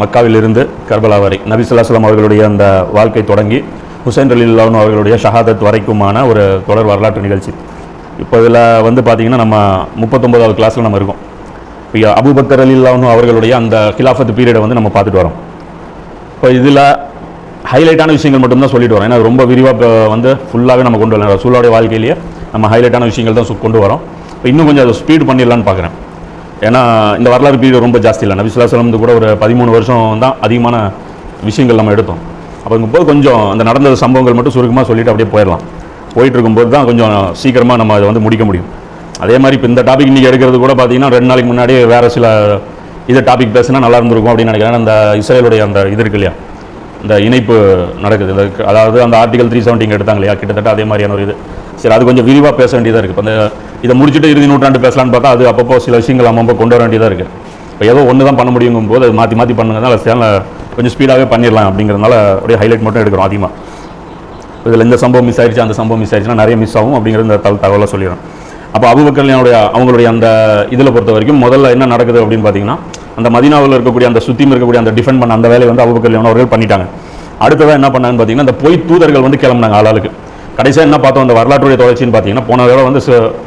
மக்காவிலிருந்து கர்பலா வரை. நபி ஸல்லல்லாஹு அவர்களுடைய அந்த வாழ்க்கை தொடங்கி ஹுசைன் அலில்லான் அவர்களுடைய ஷஹாதத் வரைக்குமான ஒரு தொடர் வரலாற்று நிகழ்ச்சி. இப்போ இதில் வந்து பார்த்தீங்கன்னா நம்ம முப்பத்தொம்போதாவது கிளாஸில் நம்ம இருக்கோம். இப்போ அபுபக்கர் அலில்லான் அவர்களுடைய அந்த கிலாஃபத் பீரியடை வந்து நம்ம பார்த்துட்டு வரோம். இப்போ இதில் ஹைலைட்டான விஷயங்கள் மட்டும்தான் சொல்லிட்டு வரோம். ஏன்னா ரொம்ப விரிவாக வந்து ஃபுல்லாகவே நம்ம கொண்டு வரலாம். ரசூலோடைய வாழ்க்கையிலேயே நம்ம ஹைலைட்டான விஷயங்கள் தான் கொண்டு வரோம். இப்போ இன்னும் கொஞ்சம் அதை ஸ்பீட் பண்ணிடலான்னு பார்க்குறேன். ஏன்னா இந்த வரலாறு பீரியட் ரொம்ப ஜாஸ்தி இல்லை. நபிசுல்லாஸ்லம் கூட ஒரு பதிமூணு வருஷம் தான் அதிகமான விஷயங்கள் நம்ம எடுத்தோம். அப்படிங்கும்போது கொஞ்சம் அந்த நடந்த சம்பவங்கள் மட்டும் சுருக்கமாக சொல்லிட்டு அப்படியே போயிடலாம். போயிட்டு இருக்கும்போது தான் கொஞ்சம் சீக்கிரமாக நம்ம அதை வந்து முடிக்க முடியும். அதே மாதிரி இப்போ இந்த டாபிக் இன்றைக்கி எடுக்கிறது கூட பார்த்தீங்கன்னா ரெண்டு நாளைக்கு முன்னாடி வேறு சில இதை டாபிக் பேசினா நல்லா இருந்திருக்கும் அப்படின்னு நினைக்கிறேன். அந்த இஸ்ரேலுடைய அந்த இது இருக்கு இல்லையா? இந்த இணைப்பு நடக்குது. இந்த அதாவது அந்த ஆர்டிகல் த்ரீ செவன்ட்டிங் எடுத்தாங்க இல்லையா? கிட்டத்தட்ட அதே மாதிரியான ஒரு இது. சரி அது கொஞ்சம் விரிவாக பேச வேண்டியதாக இருக்குது இப்போ அந்த இதை முடிச்சுட்டு இறுதி நூற்றாண்டு பேசலான்னு பார்த்தா அது அப்பப்போ சில விஷயங்கள் நம்ம கொண்டு வர வேண்டியதாக இருக்குது இப்போ ஏதோ ஒன்று தான் பண்ண முடியுங்கும் போது அது மாற்றி மாற்றி பண்ணுங்கனால சேனலை கொஞ்சம் ஸ்பீடாகவே பண்ணிடலாம் அப்படிங்கிறதுனால அப்படியே ஹைலைட் மட்டும் எடுக்கிறோம் அதிகமாக இதில் இந்த சம்பவம் மிஸ் ஆயிடுச்சு அந்த சம்பவம் மிஸ் ஆயிடுச்சுன்னா நிறைய மிஸ் ஆகும் அப்படிங்கிற இந்த தகவல் தகவலை சொல்லிடுறேன் அப்போ அபுபக்கல்யானுடைய அவங்களுடைய அந்த இதில் பொறுத்த வரைக்கும் முதல்ல என்ன நடக்குது அப்படின்னு பார்த்தீங்கன்னா அந்த மதினாவில் இருக்கக்கூடிய அந்த சுத்தியும் இருக்கக்கூடிய அந்த டிஃபெண்ட் பண்ண அந்த வேலையை வந்து அபுபக்கல்யான் அவர்கள் பண்ணிட்டாங்க. அடுத்ததாக என்ன பண்ணாங்கன்னு பார்த்தீங்கன்னா அந்த பொய் தூதர்கள் வந்து கிளம்புனாங்க ஆளாளுக்கு. கடைசியாக என்ன பார்த்தோம்? அந்த வரலாற்றுடைய தொடர்ச்சின்னு பார்த்தீங்கன்னா போன தடவை வந்து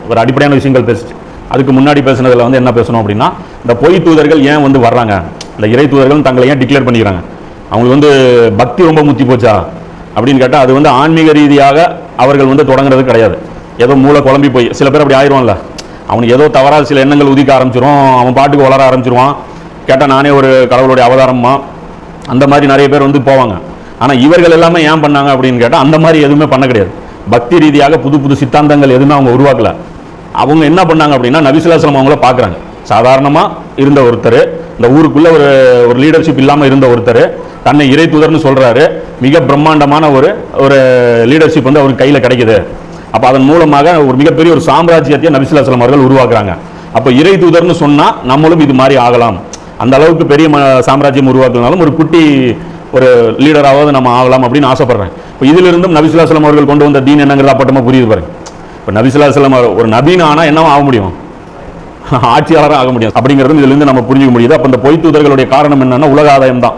ஒரு அடிப்படையான விஷயங்கள் பேசிச்சு. அதுக்கு முன்னாடி பேசினதில் வந்து என்ன பேசணும் அப்படின்னா இந்த பொய் தூதர்கள் ஏன் வந்து வர்றாங்க? இந்த இறை தூதர்கள் தங்களை ஏன் டிக்ளேர் பண்ணிக்கிறாங்க? அவங்களுக்கு வந்து பக்தி ரொம்ப முத்தி போச்சா? அப்படின்னு கேட்டால் அது வந்து ஆன்மீக ரீதியாக அவர்கள் வந்து தொடங்குறது கிடையாது. ஏதோ மூளை குழம்பி போய் சில பேர் அப்படி ஆயிடுவான்ல அவனுக்கு ஏதோ தவறாக சில எண்ணங்கள் உதிக்க ஆரம்பிச்சிரும். அவன் பாட்டுக்கு வளர ஆரம்பிச்சிருவான். கேட்டால் நானே ஒரு கடவுளுடைய அவதாரமா அந்த மாதிரி நிறைய பேர் வந்து போவாங்க. ஆனால் இவர்கள் எல்லாமே ஏன் பண்ணாங்க அப்படின்னு கேட்டால் அந்த மாதிரி எதுவுமே பண்ண கிடையாது. பக்தி ரீதியாக புது புது சித்தாந்தங்கள் எதுவுமே அவங்க உருவாக்கல. அவங்க என்ன பண்ணாங்க அப்படின்னா நபிசுல்லாஸ்லம் அவங்கள பார்க்குறாங்க. சாதாரணமாக இருந்த ஒருத்தர் இந்த ஊருக்குள்ளே ஒரு ஒரு லீடர்ஷிப் இல்லாமல் இருந்த ஒருத்தர் தன்னை இறை தூதர்னு சொல்கிறாரு மிக பிரம்மாண்டமான ஒரு ஒரு லீடர்ஷிப் வந்து அவருக்கு கையில் கிடைக்குது. அப்போ அதன் மூலமாக ஒரு மிகப்பெரிய ஒரு சாம்ராஜ்யத்தை நபிசுல்லாஸ்லம் அவர்கள் உருவாக்குறாங்க. அப்போ இறை தூதர்னு சொன்னால் நம்மளும் இது மாதிரி ஆகலாம். அந்த அளவுக்கு பெரிய ம- சாம்ராஜ்யம் உருவாக்குனாலும் ஒரு குட்டி ஒரு லீடராவது நம்ம ஆகலாம் அப்படின்னு ஆசைப்படுறேன். இப்போ இதிலிருந்தும் நபிசுல்லாஸ்லம் அவர்கள் கொண்டு வந்த தீன் என்னங்கிறது அப்பட்டமாக புரியுது பாருங்க. இப்போ நபிசுல்லாஸ்லம் ஒரு நபீன் ஆனால் என்னவா ஆக முடியும்? ஆட்சியாளராக ஆக முடியும். அப்படிங்கிறதும் இதிலிருந்து நம்ம புரிஞ்சுக்க முடியுது. அப்போ இந்த பொய் தூதர்களுடைய காரணம் என்னன்னா உலக ஆதாயம் தான்.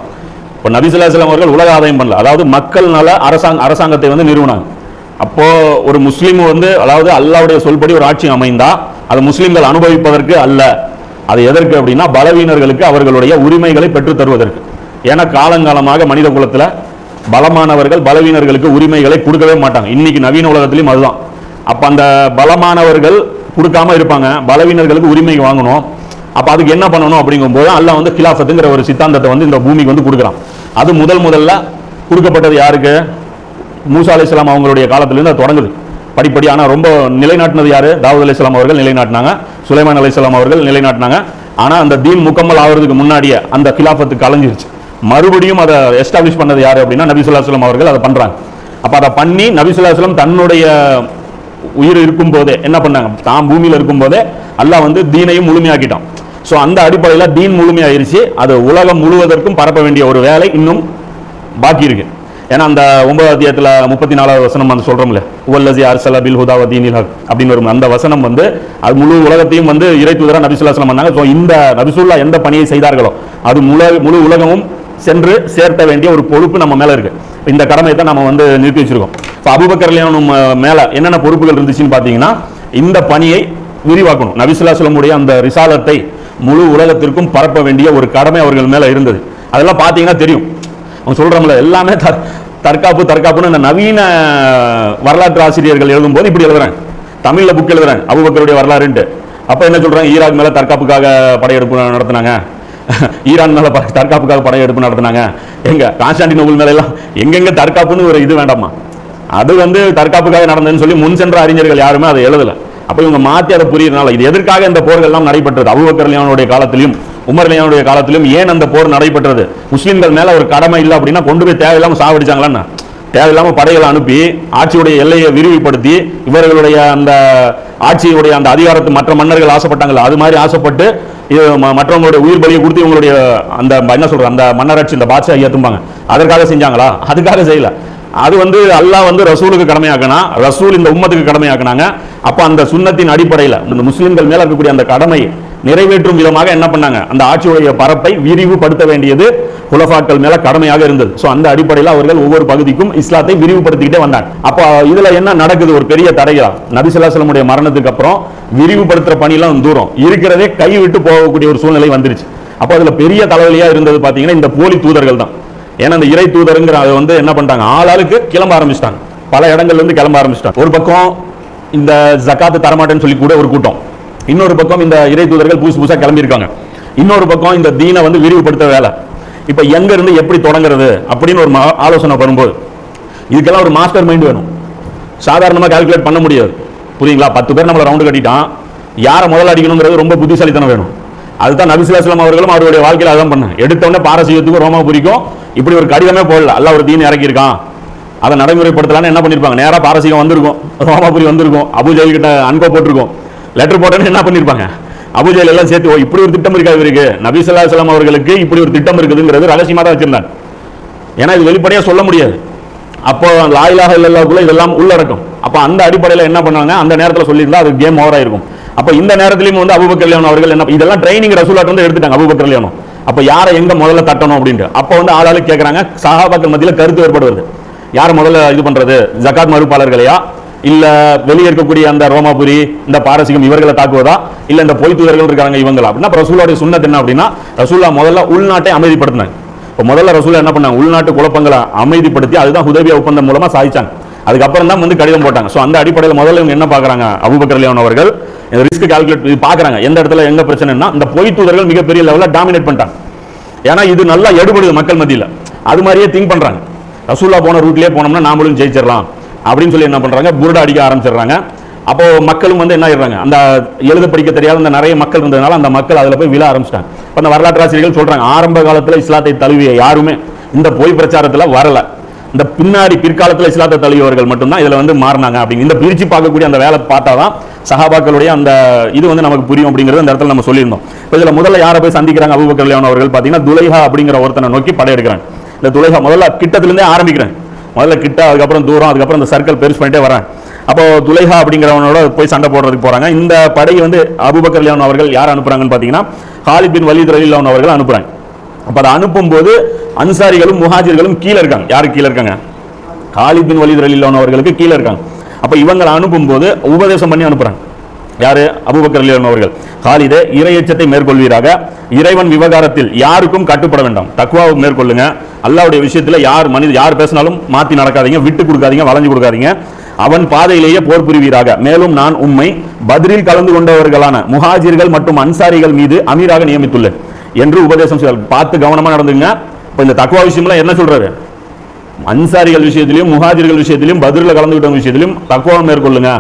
இப்போ நபிசுல்லாஸ்லாம் அவர்கள் உலக ஆதாயம் பண்ணல. அதாவது மக்கள் நல அரசாங்க அரசாங்கத்தை வந்து நிறுவனாங்க. அப்போது ஒரு முஸ்லீம் வந்து அதாவது அல்லாவுடைய சொல்படி ஒரு ஆட்சி அமைந்தா அது முஸ்லீம்கள் அனுபவிப்பதற்கு அல்ல. அது எதற்கு அப்படின்னா பலவீனர்களுக்கு அவர்களுடைய உரிமைகளை பெற்றுத் தருவதற்கு. ஏன்னா காலங்காலமாக மனித குலத்தில் பலமானவர்கள் பலவீனர்களுக்கு உரிமைகளை கொடுக்கவே மாட்டாங்க. இன்னைக்கு நவீன உலகத்திலையும் அதுதான். அப்போ அந்த பலமானவர்கள் கொடுக்காம இருப்பாங்க. பலவீனர்களுக்கு உரிமை வாங்கணும். அப்போ அதுக்கு என்ன பண்ணணும் அப்படிங்கும்போது அல்லாஹ் வந்து கிலாஃபத்துங்கிற ஒரு சித்தாந்தத்தை வந்து இந்த பூமிக்கு வந்து கொடுக்குறான். அது முதல் முதல்ல கொடுக்கப்பட்டது யாருக்கு? மூசா அலைஹிஸ்ஸலாம் அவங்களுடைய காலத்திலேருந்து அது தொடங்குது. படிப்படி ஆனால் ரொம்ப நிலைநாட்டினது யார்? தாவூத் அலைஹிஸ்ஸலாம் அவர்கள் நிலைநாட்டினாங்க. சுலைமான் அலைஹிஸ்ஸலாம் அவர்கள் நிலைநாட்டினாங்க. ஆனால் அந்த தீன் முக்கம்மல் ஆகிறதுக்கு முன்னாடியே அந்த கிலாஃபத்து கலைஞ்சிருச்சு. மறுபடியும் அதை எஸ்டாப்ளிஷ் பண்ணது யார் அப்படின்னா நபிசுல்லாஸ்லம் அவர்கள் அதை பண்ணுறாங்க அப்போ அதை பண்ணி நபிசுல்லாஸ்லம் தன்னுடைய உயிர் இருக்கும் போதே என்ன பண்ணாங்க? தான் பூமியில் இருக்கும் போதே அல்லாஹ் வந்து தீனையும் முழுமையாக்கிட்டான். ஸோ அந்த அடிப்படையில் தீன் முழுமையாயிருச்சு. அது உலகம் முழுவதற்கும் பரப்ப வேண்டிய ஒரு வேலை இன்னும் பாக்கி இருக்கு. ஏன்னா அந்த ஒன்பதாவது அத்தியத்தில் முப்பத்தி நாலாவது வசனம் வந்து சொல்கிறோம்ல உவல்லசி அர்சல பில் ஹுதா தீனில் அப்படின்னு வரும். அந்த வசனம் வந்து அது முழு உலகத்தையும் வந்து இறை தூதராக நபிசுல்லாஸ்லம் பண்ணாங்க ஸோ இந்த நபிசுல்லா எந்த பணியை செய்தார்களோ அது முழு முழு உலகமும் சென்று சேர்த்த வேண்டிய ஒரு பொறுப்பு நம்ம மேலே இருக்கு. இந்த கடமை தான் நம்ம வந்து நிறுத்தி வச்சிருக்கோம். இப்போ அபுபக்கர்லேயும் மேலே என்னென்ன பொறுப்புகள் இருந்துச்சுன்னு பார்த்தீங்கன்னா இந்த பணியை விரிவாக்கணும். நபிசுல்லாஸ்லமுடைய அந்த ரிசாலத்தை முழு உலகத்திற்கும் பரப்ப வேண்டிய ஒரு கடமை அவர்கள் மேலே இருந்தது. அதெல்லாம் பார்த்தீங்கன்னா தெரியும். அவங்க சொல்கிறோம்ல எல்லாமே தற்- தற்காப்பு தற்காப்புன்னு இந்த நவீன வரலாற்று ஆசிரியர்கள் எழுதும்போது இப்படி எழுதுறாங்க. தமிழில் புக் எழுதுறாங்க அபுபக்கருடைய வரலாறுன்ட்டு. அப்போ என்ன சொல்கிறாங்க ஈராக் மேலே தற்காப்புக்காக படையெடுப்பு நடத்தினாங்க. ஈரான் மேல தற்காப்புக்காக படையெடுப்பு நடத்தினாங்க. எங்க கான்ஸ்டாண்டினோபிள் மேல எல்லாம் எங்கெங்க தற்காப்புன்னு ஒரு இது வேண்டாமா? அது வந்து தற்காப்புக்காக நடந்ததுன்னு சொல்லி முன் சென்ற அறிஞர்கள் யாருமே அதை எழுதல. அப்ப இவங்க மாத்தி அதை புரியறதுனால இது எதற்காக இந்த போர்கள் எல்லாம் நடைபெற்றது அபுபக்கர்லியானுடைய காலத்திலும் உமர்லியானுடைய காலத்திலும் ஏன் அந்த போர் நடைபெற்றது? முஸ்லீம்கள் மேல ஒரு கடமை இல்லை அப்படின்னா கொண்டு போய் தேவையில்லாம சாவடிச்சாங்களான்னு. தேவையில்லாமல் படைகளை அனுப்பி ஆட்சியுடைய எல்லையை விரிவுபடுத்தி இவர்களுடைய அந்த ஆட்சியுடைய அந்த அதிகாரத்தை மற்ற மன்னர்கள் ஆசைப்பட்டாங்கல்ல அது மாதிரி ஆசைப்பட்டு மற்றவங்களுடைய உயிர் பலியை கொடுத்து இவங்களுடைய அந்த என்ன சொல்ற அந்த மன்னராட்சி இந்த பாட்சா ஏத்தும்பாங்க அதற்காக செஞ்சாங்களா? அதுக்காக செய்யல. அது வந்து அல்லாஹ் வந்து ரசூலுக்கு கடமையாக்கினா ரசூல் இந்த உம்மத்துக்கு கடமையாக்கினாங்க. அப்போ அந்த சுண்ணத்தின் அடிப்படையில் இந்த முஸ்லீம்கள் மேலே இருக்கக்கூடிய அந்த கடமை நிறைவேற்றும் விதமாக என்ன பண்ணாங்க? அந்த ஆட்சியுடைய பரப்பை விரிவுபடுத்த வேண்டியது குலஃபாக்கள் மேல கடமையாக இருந்தது. ஸோ அந்த அடிப்படையில் அவர்கள் ஒவ்வொரு பகுதிக்கும் இஸ்லாத்தை விரிவுபடுத்திக்கிட்டே வந்தாங்க. அப்போ இதுல என்ன நடக்குது? ஒரு பெரிய தடையா? நபிசுல்லாசலமுடைய மரணத்துக்கு அப்புறம் விரிவுபடுத்துற பணியெல்லாம் தூரம். இருக்கிறதே கைவிட்டு போகக்கூடிய ஒரு சூழ்நிலை வந்துருச்சு. அப்போ அதுல பெரிய தலைவலியா இருந்தது பாத்தீங்கன்னா இந்த போலி தூதர்கள் தான். ஏன்னா இந்த இறை தூதருங்கிற அதை வந்து என்ன பண்ணிட்டாங்க? ஆளாளுக்கு கிளம்ப ஆரம்பிச்சிட்டாங்க. பல இடங்கள்ல இருந்து கிளம்ப ஆரம்பிச்சிட்டாங்க. ஒரு பக்கம் இந்த ஜக்காத்து தரமாட்டேன்னு சொல்லி கூட ஒரு கூட்டம். இன்னொரு பக்கம் இந்த இறை தூதர்கள் புதுசு புதுசாக கிளம்பியிருக்காங்க. இன்னொரு பக்கம் இந்த தீனை வந்து விரிவுபடுத்த வேலை. இப்போ எங்க இருந்து எப்படி தொடங்குறது அப்படின்னு ஒரு ஆலோசனை வரும்போது இதுக்கெல்லாம் ஒரு மாஸ்டர் மைண்ட் வேணும். சாதாரணமாக கால்குலேட் பண்ண முடியாது. புரியுங்களா? பத்து பேர் நம்மளை ரவுண்டு கட்டிட்டான். யாரை முதல்ல அடிக்கணுங்கிறது ரொம்ப புத்திசாலித்தனம் வேணும். அதுதான் நபிசுலாஸ்லாம் அவர்களும் அவருடைய வாழ்க்கையில் அதான் பண்ண எடுத்தவொடனே பாரசீகத்துக்கும் ரோமாபுரிக்கும் இப்படி ஒரு கடிதமே போடல. அல்ல ஒரு தீன் இறக்கியிருக்கான். அதை நடைமுறைப்படுத்தலாம்னு என்ன பண்ணியிருப்பாங்க? நேராக பாரசீகம் வந்திருக்கும். ரோமாபுரி வந்திருக்கும். அபுஜெயில் கிட்ட அனுப்ப போட்டிருக்கும். லெட்டர் போட்டோன்னு என்ன பண்ணியிருப்பாங்க அபுஜையில் எல்லாம் சேர்த்து ஓ இப்படி ஒரு திட்டம் இருக்கா இவருக்கு? நபி சொல்லா அலைஹி அவர்களுக்கு இப்படி ஒரு திட்டம் இருக்குதுங்கிறது ரகசியமாக தான் வச்சிருந்தாங்க. ஏன்னா இது வெளிப்படையாக சொல்ல முடியாது. அப்போ லாயிலாக இல்லல்லாக்குள்ள இதெல்லாம் உள்ளடக்கும். அப்போ அந்த அடிப்படையில் என்ன பண்ணாங்க அந்த நேரத்தில் சொல்லியிருந்தா அது கேம் ஓவர் ஆயிருக்கும். அப்போ இந்த நேரத்திலையும் வந்து அபுபக்கர் லியானோ அவர்கள் என்ன இதெல்லாம் ட்ரைனிங் ரசூலாட் வந்து எடுத்துட்டாங்க அபுபக்கர் லியானோ. அப்போ யாரை எங்கே முதல்ல தட்டணும் அப்படின்ட்டு. அப்போ வந்து ஆளாளு கேட்குறாங்க சகாபாக்கள் மத்தியில் கருத்து வேறுபாடு வருது யார் முதல்ல இது பண்ணுறது ஜக்காத் மறுப்பாளர்களையா? இல்ல வெளியே இருக்கக்கூடிய அந்த ரோமாபுரி இந்த பாரசீகம் இவர்களை தாக்குவதா? இல்ல இந்த பொய் தூதர்கள் இருக்காங்க இவங்களா? அப்படின்னா ரசூலாவுடைய சுண்ணத் என்ன அப்படின்னா ரசூல்லா முதல்ல உள்நாட்டை அமைதிப்படுத்தினாங்க. இப்போ முதல்ல ரசூலா என்ன பண்ணாங்க? உள்நாட்டு குழப்பங்களை அமைதிப்படுத்தி அதுதான் உதவி ஒப்பந்தம் மூலமா சாதிச்சாங்க. அதுக்கப்புறம் தான் வந்து கடிதம் போட்டாங்க. ஸோ அந்த அடிப்படையில் முதல்ல இவங்க என்ன பார்க்குறாங்க? அபுபக்கர் லியோன் அவர்கள் இந்த ரிஸ்க் கால்குலேட் பார்க்குறாங்க. எந்த இடத்துல எங்க பிரச்சனைனா இந்த பொய் தூதர்கள் மிகப்பெரிய லெவலில் டாமினேட் பண்ணிட்டாங்க. ஏன்னா இது நல்லா எடுபடுது மக்கள் மத்தியில். அது மாதிரியே திங்க் பண்ணுறாங்க ரசூல்லா போன ரூட்லேயே போனோம்னா நாமளும் ஜெயிச்சிடலாம். அப்படின்னு சொல்லி என்ன பண்றாங்க புருடா அடிக்க ஆரம்பிச்சிடுறாங்க. அப்போ மக்களும் வந்து என்ன ஆயிடுறாங்க அந்த எழுத படிக்க தெரியாத அந்த நிறைய மக்கள் இருந்ததுனால அந்த மக்கள் அதில் போய் விழ ஆரம்பிச்சிட்டாங்க. இப்போ அந்த வரலாற்று ஆசிரியர்கள் சொல்றாங்க ஆரம்ப காலத்தில் இஸ்லாத்தை தழுவிய யாருமே இந்த பொய் பிரச்சாரத்தில் வரல. இந்த பின்னாடி பிற்காலத்தில் இஸ்லாத்தை தழுவியவர்கள் மட்டும்தான் இதில் வந்து மாறினாங்க அப்படிங்க இந்த பிரிச்சு பார்க்கக்கூடிய அந்த வேலை பார்த்தா தான் சஹாபாக்களுடைய அந்த இது வந்து நமக்கு புரியும் அப்படிங்கிறது அந்த இடத்துல நம்ம சொல்லியிருந்தோம். இப்போ இதில் முதல்ல யாரை போய் சந்திக்கிறாங்க அபூபக்கர் அவர்கள்? பார்த்தீங்கன்னா துலைஹா அப்படிங்கிற ஒருத்தனை நோக்கி படையெடுக்கிறாங்க. இந்த துலைஹா முதல்ல கிட்டத்துலேருந்தே இருந்தே முதல்ல கிட்ட அதுக்கப்புறம் தூரம் அதுக்கப்புறம் இந்த சர்க்கிள் பெருசு பண்ணிட்டே வராங்க அப்போ துலைஹா அப்படிங்கிறவனோட போய் சண்டை போடுறதுக்கு போகிறாங்க இந்த படையை வந்து அபுபக்கர் லியான் அவர்கள் யார் அனுப்புகிறாங்கன்னு பார்த்தீங்கன்னா ஹாலித் பின் வலித் ரலிலான் அவர்கள் அனுப்புகிறாங்க அப்போ அதை அனுப்பும்போது அன்சாரிகளும் முஹாஜிர்களும் கீழே இருக்காங்க. யாருக்கு கீழே இருக்காங்க? ஹாலித் பின் வலித் ரலிலான் அவர்களுக்கு கீழே இருக்காங்க. அப்போ இவங்களை அனுப்பும்போது உபதேசம் பண்ணி அனுப்புகிறாங்க யாரு? அபுபக்கர் அவர்கள். காலிதே இறையச்சத்தை மேற்கொள்வீராக. இறைவன் விவகாரத்தில் யாருக்கும் கட்டுப்பட வேண்டாம். தக்குவாவை மேற்கொள்ளுங்க. அல்லாவுடைய விஷயத்துல யார் மனித யார் பேசினாலும் மாத்தி நடக்காதீங்க விட்டு கொடுக்காதீங்க வளைஞ்சு கொடுக்காதீங்க. அவன் பாதையிலேயே போர் புரிவீராக. மேலும் நான் உண்மை பதிலில் கலந்து கொண்டவர்களான முஹாஜிர்கள் மற்றும் அன்சாரிகள் மீது அமீராக நியமித்துள்ளேன் என்று உபதேசம் செய்தார் பார்த்து கவனமா நடந்துங்க இப்போ இந்த தக்குவா விஷயம்லாம் என்ன சொல்றாரு? அன்சாரிகள் விஷயத்திலையும் முஹாஜிர்கள் விஷயத்திலையும் பதிரில் கலந்துக்கிட்டவங்க விஷயத்திலையும் தக்குவா மேற்கொள்ளுங்க.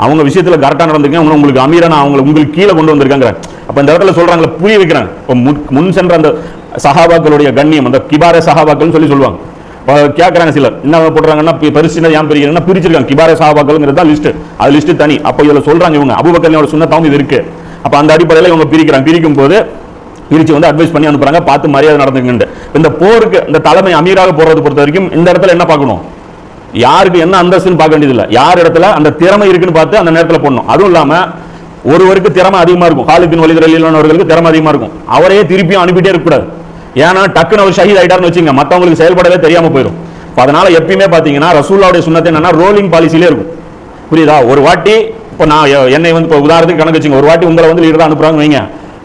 அவங்க விஷயத்தில் கரெக்டாக நடந்திருக்கேன். அவங்க உங்களுக்கு அமீரா நான் அவங்களை உங்களுக்கு கீழே கொண்டு வந்திருக்காங்க அப்போ இந்த இடத்துல சொல்கிறாங்களே புரிய வைக்கிறாங்க இப்போ முன்- முன் சென்ற அந்த சஹாபாக்களுடைய கண்ணியம் அந்த கிபார சஹாபாக்கள்னு சொல்லி சொல்லுவாங்க. இப்போ சிலர். என்ன போடுறாங்கன்னா பரிசுனா ஏன் பிரிக்கிறாங்கன்னா பிரிச்சிருக்காங்க. கிபார சஹாபாக்கள்ங்கிறது தான் லிஸ்ட் அது லிஸ்ட் தனி. அப்போ இதில் சொல்கிறாங்க இவங்க. அபுபக்கர்லையோட சுண்ணத்தாவும் இது இருக்குது அப்போ அந்த அடிப்படையில் இவங்க பிரிக்கிறாங்க. பிரிக்கும் போது பிரித்து வந்து அட்வைஸ் பண்ணி அனுப்புறாங்க. பார்த்து மரியாதை நடந்துங்கன்ட்டு இந்த போருக்கு இந்த தலைமை அமீராக போறது பொறுத்த வரைக்கும் இந்த இடத்துல என்ன பார்க்கணும்? யாருக்கு என்ன அந்தஸ்துன்னு பார்க்க வேண்டியதில்லை. யார் இடத்துல அந்த திறமை இருக்குன்னு பார்த்து அந்த நேரத்தில் போடணும். அதுவும் இல்லாமல் ஒருவருக்கு திறமை அதிகமாக இருக்கும். ஹாலிபின் வலிதர் அவர்களுக்கு திறமை அதிகமாக இருக்கும். அவரையே திருப்பியும் அனுப்பிட்டே இருக்கக்கூடாது ஏன்னா டக்குன்னு அவர் ஷஹீத் ஆயிட்டாருன்னு வச்சுங்க மற்றவங்களுக்கு செயல்படவே தெரியாமல் போயிடும். அதனால எப்பயுமே பார்த்தீங்கன்னா ரசூல்லாவுடைய சுண்ணத்தை என்னன்னா ரோலிங் பாலிசிலே இருக்கும். புரியுதா? ஒரு வாட்டி இப்போ நான் என்னை வந்து இப்போ உதாரணத்துக்கு கணக்கு வச்சுங்க ஒரு வாட்டி உங்களை வந்து லீடராக அனுப்புறாங்க வைங்க.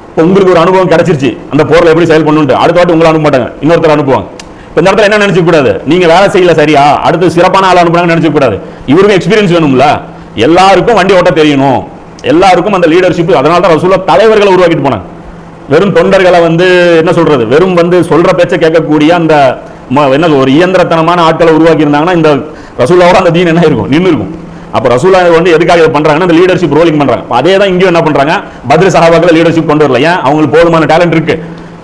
இப்போ உங்களுக்கு ஒரு அனுபவம் கிடைச்சிருச்சு. அந்த போரில் எப்படி செயல் பண்ணுன்ட்டு அடுத்த வாட்டி உங்களை அனுப்ப மாட்டாங்க. இன்னொருத்தர் அனுப்புவாங்க. இந்த இடத்துல என்ன நினைச்சுக்க கூடாது? நீங்க வேலை செய்யல சரியா? அடுத்து சிறப்பான ஆள் அனுப்புறாங்க நினைச்சுக்க கூடாது. இவருக்கும் எக்ஸ்பீரியன்ஸ் வேணும்ல. எல்லாருக்கும் வண்டி ஓட்ட தெரியணும். எல்லாருக்கும் அந்த லீடர்ஷிப் அதனால தான் ரசூலா தலைவர்களை உருவாக்கிட்டு போனாங்க. வெறும் தொண்டர்களை வந்து என்ன சொல்றது? வெறும் வந்து சொல்ற பேச்சை கேட்கக்கூடிய அந்த ம- என்ன ஒரு இயந்திரத்தனமான ஆட்களை உருவாக்கி இருந்தாங்கன்னா இந்த ரசூலாவோட அந்த தீன் என்ன இருக்கும்? நின்று இருக்கும் அப்ப ரசூலா வந்து எதுக்காக இதை பண்றாங்கன்னா இந்த லீடர்ஷிப் ரோலிங் பண்றாங்க. அதே தான் இங்கேயும் என்ன பண்றாங்க? பத்ர சஹாபாக்களை லீடர்ஷிப் கொண்டு வரல. ஏன்? அவங்களுக்கு போதுமான டேலண்ட் இருக்கு.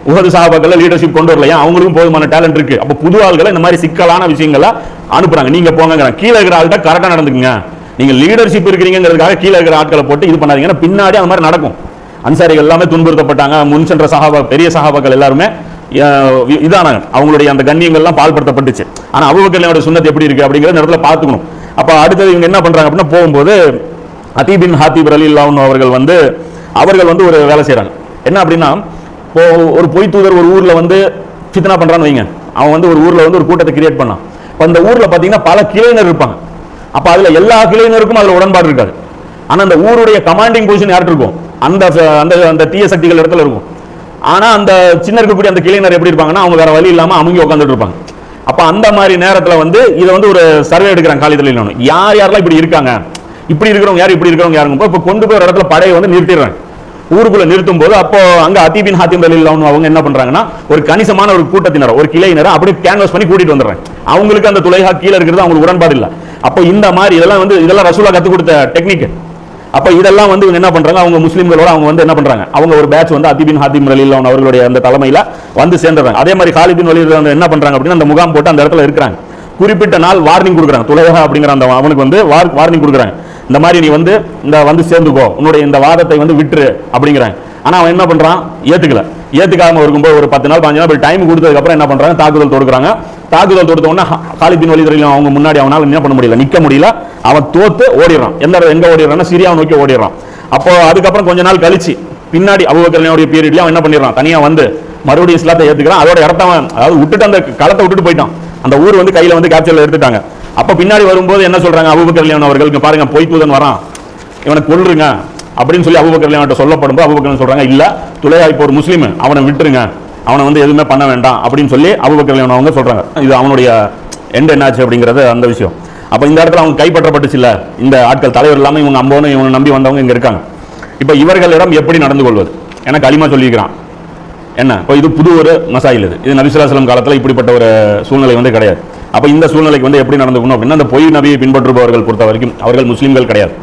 உகது சஹாபாக்களை லீடர்ஷிப் கொண்டு வரலையா அவங்களுக்கும் போதுமான டேலண்ட் இருக்கு. அப்போ புது ஆள்களை இந்த மாதிரி சிக்கலான விஷயங்களை அனுப்புறாங்க. நீங்க போங்க கீழே இருக்கிற ஆள்கிட்ட கரெக்டாக நடந்துக்குங்க. நீங்க லீடர்ஷிப் இருக்கிறீங்கிறதுக்காக கீழே இருக்கிற ஆட்களை போட்டு இது பண்ணாதீங்கன்னா பின்னாடி அந்த மாதிரி நடக்கும். அன்சாரிகள் எல்லாமே துன்புறுத்தப்பட்டாங்க. முன் சென்ற சகாபா பெரிய சகாபாக்கள் எல்லாருமே இதானாங்க. அவங்களுடைய அந்த கண்ணியங்கள்லாம் பால்படுத்தப்பட்டுச்சு. ஆனால் அபுபக்கர்லையோட சுண்ணத்து எப்படி இருக்கு அப்படிங்கிற இடத்துல பார்த்துக்கணும். அப்போ அடுத்தது இவங்க என்ன பண்றாங்க அப்படின்னா போகும்போது அதீபின் ஹாத்திப் அலி அவர்கள் வந்து அவர்கள் வந்து ஒரு வேலை செய்கிறாங்க என்ன அப்படின்னா இப்போ ஒரு பொய் தூதர் ஒரு ஊர்ல வந்து சித்தனா பண்றான்னு வைங்க. அவன் வந்து ஒரு ஊர்ல வந்து ஒரு கூட்டத்தை கிரியேட் பண்ணான். இப்போ அந்த ஊர்ல பாத்தீங்கன்னா பல கிளையினர் இருப்பாங்க. அப்ப அதுல எல்லா கிளையினருக்கும் அதுல உடன்பாடு இருக்காது. ஆனா அந்த ஊருடைய கமாண்டிங் பொசிஷன் யார்கிட்ட இருக்கும்? அந்த அந்த அந்த தீய சக்திகள் இடத்துல இருக்கும். ஆனா அந்த சின்ன இருக்கக்கூடிய அந்த கிளையினர் எப்படி இருப்பாங்கன்னா அவங்க வேற வழி இல்லாம அவங்க உட்காந்துட்டு இருப்பாங்க. அப்ப அந்த மாதிரி நேரத்துல வந்து இதை வந்து ஒரு சர்வே எடுக்கிறாங்க காலிதழில் யார் யாரெல்லாம் இப்படி இருக்காங்க? இப்படி இருக்கிறவங்க யார் இப்படி இருக்கிறவங்க யாருங்க இப்போ கொண்டு போய் ஒரு இடத்துல படையை வந்து நிறுத்திடுறாங்க. ஊருக்குள்ள நிறுத்தும் போது அப்போ அங்க அத்தீபின் ஹாத்திம் ரலில் அவங்க என்ன பண்றாங்கன்னா ஒரு கணிசமான ஒரு கூட்டத்தினர் ஒரு கிளையினரை அப்படியே கேன்வாஸ் பண்ணி கூட்டிட்டு வந்துடுறாங்க. அவங்களுக்கு அந்த துளைகா கீழே இருக்கிறது அவங்களுக்கு உடன்பாடு இல்லை. அப்போ இந்த மாதிரி இதெல்லாம் வந்து இதெல்லாம் ரசூலா கத்து கொடுத்த டெக்னிக் அப்ப இதெல்லாம் வந்து என்ன பண்றாங்க அவங்க முஸ்லீம்களோட அவங்க வந்து என்ன பண்றாங்க அவங்க ஒரு பேட்ச் வந்து அதிபின் ஹாத்திம் ரலில் அவர்களுடைய அந்த தலைமையில வந்து சேர்ந்துறாங்க அதே மாதிரி ஹாலிபின் வலியில் என்ன பண்றாங்க அப்படின்னா அந்த முகாம் போட்டு அந்த இடத்துல இருக்கிறாங்க. குறிப்பிட்ட நாள் வார்னிங் கொடுக்குறாங்க. துளையா அப்படிங்கிற அந்த அவனுக்கு வந்து வார்னிங் கொடுக்குறாங்க. இந்த மாதிரி நீ வந்து இந்த வந்து சேர்ந்துக்கோ. உன்னுடைய இந்த வாதத்தை வந்து விட்டுரு அப்படிங்கிறாங்க. ஆனால் அவன் என்ன பண்ணுறான் ஏற்றுக்கல ஏற்றுக்காம இருக்கும்போது ஒரு பத்து நாள் பாஞ்சு நாள் டைம் கொடுத்ததுக்கப்புறம் என்ன பண்ணுறாங்க தாக்குதல் தொடுக்குறாங்க. தாக்குதல் தொடுத்த உடனே ஹாலிபின் வலிதுறையிலும் அவங்க முன்னாடி அவனால் என்ன பண்ண முடியல. நிற்க முடியல. அவன் தோத்து ஓடிடுறான். எந்த எங்கே ஓடிடுறான்னா சிரியாவை நோக்கி ஓடிடுறான். அப்போ அதுக்கப்புறம் கொஞ்ச நாள் கழிச்சு பின்னாடி அபுபக்கரனுடைய பீரியட்லேயும் அவன் என்ன பண்ணிடுறான்? தனியாக வந்து மறுபடியும் இஸ்லாத்தை ஏற்றுக்கிறான் அதோட இடத்த அவன் அதாவது விட்டுட்டு அந்த களத்தை விட்டுட்டு போயிட்டான். அந்த ஊர் வந்து கையில் வந்து கேப்சர்ல எடுத்துட்டாங்க. அப்ப பின்னாடி வரும்போது என்ன சொல்றாங்க? அபுபக்கர் அவர்கள் அவர்களுக்கு பாருங்க போய் தூதன் வரான். இவனை கொல்லுங்க. அப்படின்னு சொல்லி அபுபக்கர் அவன்கிட்ட சொல்லப்படும் போது அபுபக்கர் சொல்றாங்க இல்ல துளையா இப்போ ஒரு முஸ்லீம் அவனை விட்டுருங்க. அவனை வந்து எதுவுமே பண்ண வேண்டாம். அப்படின்னு சொல்லி அபுபக்கர் அவங்க சொல்றாங்க. இது அவனுடைய எண்ட் என்னாச்சு அப்படிங்கிறது அந்த விஷயம். அப்ப இந்த இடத்துல அவங்க கைப்பற்றப்பட்டுச்சு இல்ல. இந்த ஆட்கள் தலைவர் இல்லாம இவங்க அம்போன்னு இவங்க நம்பி வந்தவங்க இங்க இருக்காங்க. இப்ப இவர்களிடம் எப்படி நடந்து கொள்வது? எனக்கு களிமா சொல்லியிருக்கிறான். என்ன? இப்போ இது புது ஒரு மசாயில் இது. இது நபிசுல்லாஸ்லம் காலத்தில் இப்படிப்பட்ட ஒரு சூழ்நிலை வந்து கிடையாது. அப்போ இந்த சூழ்நிலைக்கு வந்து எப்படி நடந்துக்கணும் அப்படின்னா அந்த பொய் நபியை பின்பற்றுபவர்கள் பொறுத்த வரைக்கும் அவர்கள் முஸ்லீம்கள் கிடையாது.